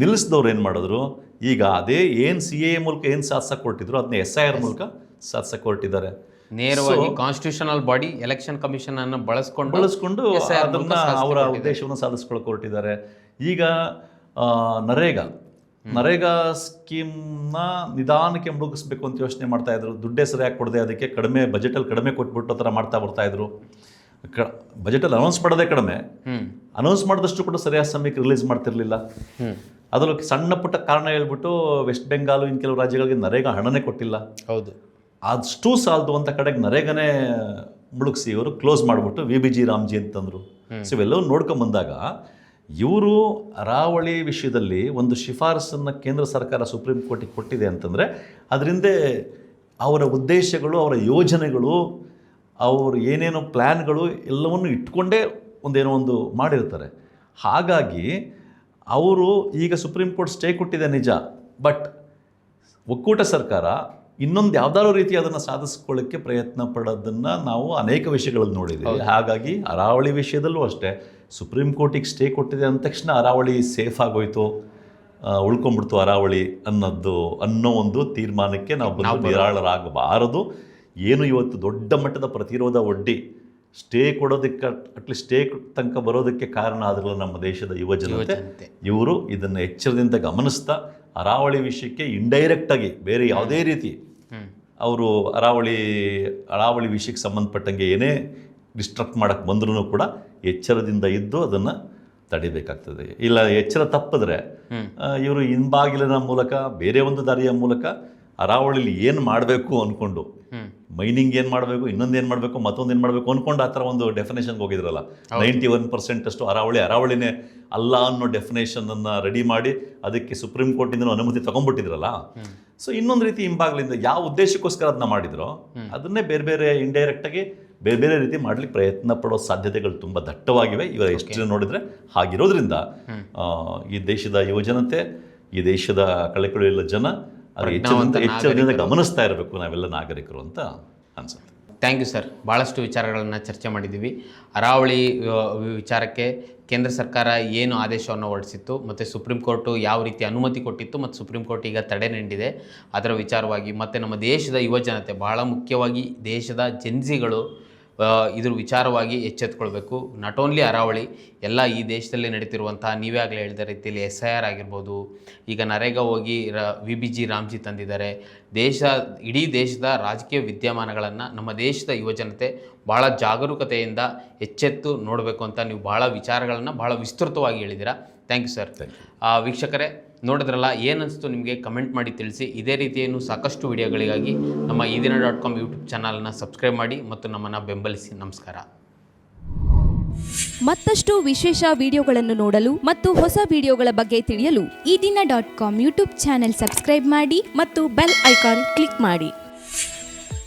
ನಿಲ್ಲಿಸಿದವ್ರು ಏನು ಮಾಡಿದ್ರು? ಈಗ ಅದೇ ಏನು ಸಿ ಎ ಮೂಲಕ ಏನು ಸಾಧಿಸಕ್ಕೆ ಹೊರಟಿದ್ರು ಅದನ್ನ ಎಸ್ ಐ ಆರ್ ಮೂಲಕ ಸಾಧಿಸಕ್ಕೆ ಹೊರಟಿದ್ದಾರೆ. ನೇರವಾಗಿ ಕಾನ್ಸ್ಟಿಟ್ಯೂಷನಲ್ ಬಾಡಿ ಎಲೆಕ್ಷನ್ ಕಮಿಷನ್ ಅನ್ನು ಬಳಸ್ಕೊಂಡು ಬಳಸ್ಕೊಂಡು ಅದನ್ನ ಅವರ ಉದ್ದೇಶವನ್ನು ಸಾಧಿಸ್ಕೊಳಕ್ಕೆ ಹೊರಟಿದ್ದಾರೆ. ಈಗ ನರೇಗಾ ನರೇಗಾ ಸ್ಕೀಮ್ನ ನಿಧಾನಕ್ಕೆ ಮುಳುಗಿಸ್ಬೇಕು ಅಂತ ಯೋಚನೆ ಮಾಡ್ತಾ ಇದ್ರು. ದುಡ್ಡೇ ಸರಿಯಾಗಿ ಕೊಡದೆ ಅದಕ್ಕೆ ಕಡಿಮೆ ಬಜೆಟಲ್ಲಿ ಕಡಿಮೆ ಕೊಟ್ಬಿಟ್ಟು ತರ ಥರ ಮಾಡ್ತಾ ಬರ್ತಾ ಇದ್ರು. ಕ ಬಜೆಟಲ್ಲಿ ಅನೌನ್ಸ್ ಮಾಡೋದೇ ಕಡಿಮೆ. ಅನೌನ್ಸ್ ಮಾಡಿದಷ್ಟು ಕೂಡ ಸರಿಯಾದ ಸಮಯಕ್ಕೆ ರಿಲೀಸ್ ಮಾಡ್ತಿರ್ಲಿಲ್ಲ. ಅದರಲ್ಲಿ ಸಣ್ಣ ಪುಟ್ಟ ಕಾರಣ ಹೇಳ್ಬಿಟ್ಟು ವೆಸ್ಟ್ ಬೆಂಗಾಲು ಇನ್ನು ಕೆಲವು ರಾಜ್ಯಗಳಿಗೆ ನರೇಗಾ ಹಣನೇ ಕೊಟ್ಟಿಲ್ಲ. ಹೌದು. ಅಷ್ಟು ಸಾಲದು ಅಂತ ಕಡೆಗೆ ನರೇಗಾನೇ ಮುಳುಗಿಸಿ ಇವರು ಕ್ಲೋಸ್ ಮಾಡಿಬಿಟ್ಟು ವಿ ಬಿ ಜಿ ರಾಮ್ಜಿ ಅಂತಂದರು. ಸೊ ಇವೆಲ್ಲವೂ ನೋಡ್ಕೊಂಬಂದಾಗ ಇವರು ಅರಾವಳಿ ವಿಷಯದಲ್ಲಿ ಒಂದು ಶಿಫಾರಸನ್ನು ಕೇಂದ್ರ ಸರ್ಕಾರ ಸುಪ್ರೀಂ ಕೋರ್ಟಿಗೆ ಕೊಟ್ಟಿದೆ ಅಂತಂದರೆ ಅದರಿಂದ ಅವರ ಉದ್ದೇಶಗಳು ಅವರ ಯೋಜನೆಗಳು ಅವರು ಏನೇನೋ ಪ್ಲ್ಯಾನ್ಗಳು ಎಲ್ಲವನ್ನು ಇಟ್ಕೊಂಡೇ ಒಂದೇನೋ ಒಂದು ಮಾಡಿರ್ತಾರೆ. ಹಾಗಾಗಿ ಅವರು ಈಗ ಸುಪ್ರೀಂ ಕೋರ್ಟ್ ಸ್ಟೇ ಕೊಟ್ಟಿದೆ ನಿಜ ಬಟ್ ಒಕ್ಕೂಟ ಸರ್ಕಾರ ಇನ್ನೊಂದು ಯಾವ್ದಾದ್ರು ರೀತಿ ಅದನ್ನು ಸಾಧಿಸ್ಕೊಳ್ಳೋಕ್ಕೆ ಪ್ರಯತ್ನ ಪಡೋದನ್ನು ನಾವು ಅನೇಕ ವಿಷಯಗಳಲ್ಲಿ ನೋಡಿದ್ದೀವಿ. ಹಾಗಾಗಿ ಅರಾವಳಿ ವಿಷಯದಲ್ಲೂ ಅಷ್ಟೇ. ಸುಪ್ರೀಂ ಕೋರ್ಟಿಗೆ ಸ್ಟೇ ಕೊಟ್ಟಿದೆ ಅಂದ ತಕ್ಷಣ ಅರಾವಳಿ ಸೇಫ್ ಆಗೋಯ್ತು. ಉಳ್ಕೊಂಡ್ಬಿಡ್ತು ಅರಾವಳಿ ಅನ್ನೋದು ಅನ್ನೋ ಒಂದು ತೀರ್ಮಾನಕ್ಕೆ ನಾವು ಬಂದು ನಿರಾಳರಾಗಬಾರದು. ಏನು ಇವತ್ತು ದೊಡ್ಡ ಮಟ್ಟದ ಪ್ರತಿರೋಧ ಒಡ್ಡಿ ಸ್ಟೇ ಕೊಡೋದಕ್ಕೆ ಅಟ್ಲೀಸ್ಟ್ ಸ್ಟೇ ತನಕ ಬರೋದಕ್ಕೆ ಕಾರಣ ಆದ್ರಲ್ಲ ನಮ್ಮ ದೇಶದ ಯುವ ಜನತೆ. ಇವರು ಇದನ್ನು ಎಚ್ಚರದಿಂದ ಗಮನಿಸ್ತಾ ಅರಾವಳಿ ವಿಷಯಕ್ಕೆ ಇಂಡೈರೆಕ್ಟ್ ಆಗಿ ಬೇರೆ ಯಾವುದೇ ರೀತಿ ಅವರು ಅರಾವಳಿ ಅರಾವಳಿ ವಿಷಯಕ್ಕೆ ಸಂಬಂಧಪಟ್ಟಂಗೆ ಏನೇ ಡಿಸ್ಟ್ರಕ್ಟ್ ಮಾಡಕ್ಕೆ ಬಂದ್ರೂ ಕೂಡ ಎಚ್ಚರದಿಂದ ಇದ್ದು ಅದನ್ನು ತಡಿಬೇಕಾಗ್ತದೆ. ಇಲ್ಲ ಎಚ್ಚರ ತಪ್ಪಿದ್ರೆ ಇವರು ಹಿಂಬಾಗಿಲಿನ ಮೂಲಕ ಬೇರೆ ಒಂದು ದಾರಿಯ ಮೂಲಕ ಅರಾವಳಿಲಿ ಏನು ಮಾಡಬೇಕು ಅಂದ್ಕೊಂಡು ಮೈನಿಂಗ್ ಏನು ಮಾಡಬೇಕು ಇನ್ನೊಂದು ಏನು ಮಾಡಬೇಕು ಮತ್ತೊಂದು ಏನು ಮಾಡಬೇಕು ಅಂದ್ಕೊಂಡು ಆ ಥರ ಒಂದು ಡೆಫಿನೇಷನ್ಗೆ ಹೋಗಿದ್ರಲ್ಲ. ನೈಂಟಿ ಒನ್ ಪರ್ಸೆಂಟ್ ಅಷ್ಟು ಅರಾವಳಿ ಅರಾವಳಿನೇ ಅಲ್ಲ ಅನ್ನೋ ಡೆಫಿನೇಷನನ್ನು ರೆಡಿ ಮಾಡಿ ಅದಕ್ಕೆ ಸುಪ್ರೀಂ ಕೋರ್ಟಿಂದ ಅನುಮತಿ ತೊಗೊಂಡ್ಬಿಟ್ಟಿದ್ರಲ್ಲ. ಸೊ ಇನ್ನೊಂದು ರೀತಿ ಹಿಂಬಾಗ್ಲಿಂದ ಯಾವ ಉದ್ದೇಶಕ್ಕೋಸ್ಕರ ಅದನ್ನ ಮಾಡಿದ್ರು ಅದನ್ನೇ ಬೇರೆ ಬೇರೆ ಇಂಡೈರೆಕ್ಟಾಗಿ ಬೇರೆ ಬೇರೆ ರೀತಿ ಮಾಡ್ಲಿಕ್ಕೆ ಪ್ರಯತ್ನ ಪಡೋ ಸಾಧ್ಯತೆಗಳು ತುಂಬ ದಟ್ಟವಾಗಿವೆ. ಇವರ ಎಷ್ಟು ನೋಡಿದ್ರೆ ಹಾಗಿರೋದ್ರಿಂದ ಈ ದೇಶದ ಯುವಜನತೆ ಈ ದೇಶದ ಕಳೆಕುಳಿಯುವ ಜನ ಅದು ಎಚ್ಚರದಿಂದ ಗಮನಿಸ್ತಾ ಇರಬೇಕು ನಾವೆಲ್ಲ ನಾಗರಿಕರು ಅಂತ ಅನ್ಸುತ್ತೆ. ಥ್ಯಾಂಕ್ ಯು ಸರ್ ಭಾಳಷ್ಟು ವಿಚಾರಗಳನ್ನು ಚರ್ಚೆ ಮಾಡಿದ್ದೀವಿ. ಅರಾವಳಿ ವಿಚಾರಕ್ಕೆ ಕೇಂದ್ರ ಸರ್ಕಾರ ಏನು ಆದೇಶವನ್ನು ಹೊರಡಿಸಿತ್ತು ಮತ್ತು ಸುಪ್ರೀಂ ಕೋರ್ಟು ಯಾವ ರೀತಿ ಅನುಮತಿ ಕೊಟ್ಟಿತ್ತು ಮತ್ತು ಸುಪ್ರೀಂ ಕೋರ್ಟ್ ಈಗ ತಡೆ ನೀಡಿದೆ. ಅದರ ವಿಚಾರವಾಗಿ ಮತ್ತು ನಮ್ಮ ದೇಶದ ಯುವಜನತೆ ಬಹಳ ಮುಖ್ಯವಾಗಿ ದೇಶದ ಜೆನ್ಸಿಗಳು ಇದ್ರ ವಿಚಾರವಾಗಿ ಎಚ್ಚೆತ್ಕೊಳ್ಬೇಕು. ನಾಟ್ ಓನ್ಲಿ ಅರಾವಳಿ ಎಲ್ಲ ಈ ದೇಶದಲ್ಲಿ ನಡೀತಿರುವಂಥ ನೀವೇ ಆಗಲೇ ಹೇಳಿದ ರೀತಿಯಲ್ಲಿ ಎಸ್ ಐ ಆರ್ ಆಗಿರ್ಬೋದು. ಈಗ ನರೇಗಾ ಹೋಗಿ ರ ವಿ ಬಿ ಜಿ ರಾಮ್ಜಿ ತಂದಿದ್ದಾರೆ. ದೇಶ ಇಡೀ ದೇಶದ ರಾಜಕೀಯ ವಿದ್ಯಮಾನಗಳನ್ನು ನಮ್ಮ ದೇಶದ ಯುವಜನತೆ ಭಾಳ ಜಾಗರೂಕತೆಯಿಂದ ಎಚ್ಚೆತ್ತು ನೋಡಬೇಕು ಅಂತ ನೀವು ಭಾಳ ವಿಚಾರಗಳನ್ನು ಭಾಳ ವಿಸ್ತೃತವಾಗಿ ಹೇಳಿದ್ದೀರಾ. ಥ್ಯಾಂಕ್ ಯು ಸರ್ ವೀಕ್ಷಕರೇ ನೋಡಿದ್ರಲ್ಲ ಏನನ್ನಿಸ್ತು ನಿಮಗೆ ಕಮೆಂಟ್ ಮಾಡಿ ತಿಳಿಸಿ. ಇದೇ ರೀತಿಯನ್ನು ಸಾಕಷ್ಟು ವಿಡಿಯೋಗಳಿಗಾಗಿ ನಮ್ಮ Ee Dina dot com YouTube ಚಾನಲ್ನ ಸಬ್ಸ್ಕ್ರೈಬ್ ಮಾಡಿ ಮತ್ತು ನಮ್ಮನ್ನು ಬೆಂಬಲಿಸಿ. ನಮಸ್ಕಾರ. ಮತ್ತಷ್ಟು ವಿಶೇಷ ವಿಡಿಯೋಗಳನ್ನು ನೋಡಲು ಮತ್ತು ಹೊಸ ವಿಡಿಯೋಗಳ ಬಗ್ಗೆ ತಿಳಿಯಲು Ee Dina dot com YouTube channel subscribe ಮಾಡಿ ಮತ್ತು ಬೆಲ್ ಐಕಾನ್ ಕ್ಲಿಕ್ ಮಾಡಿ.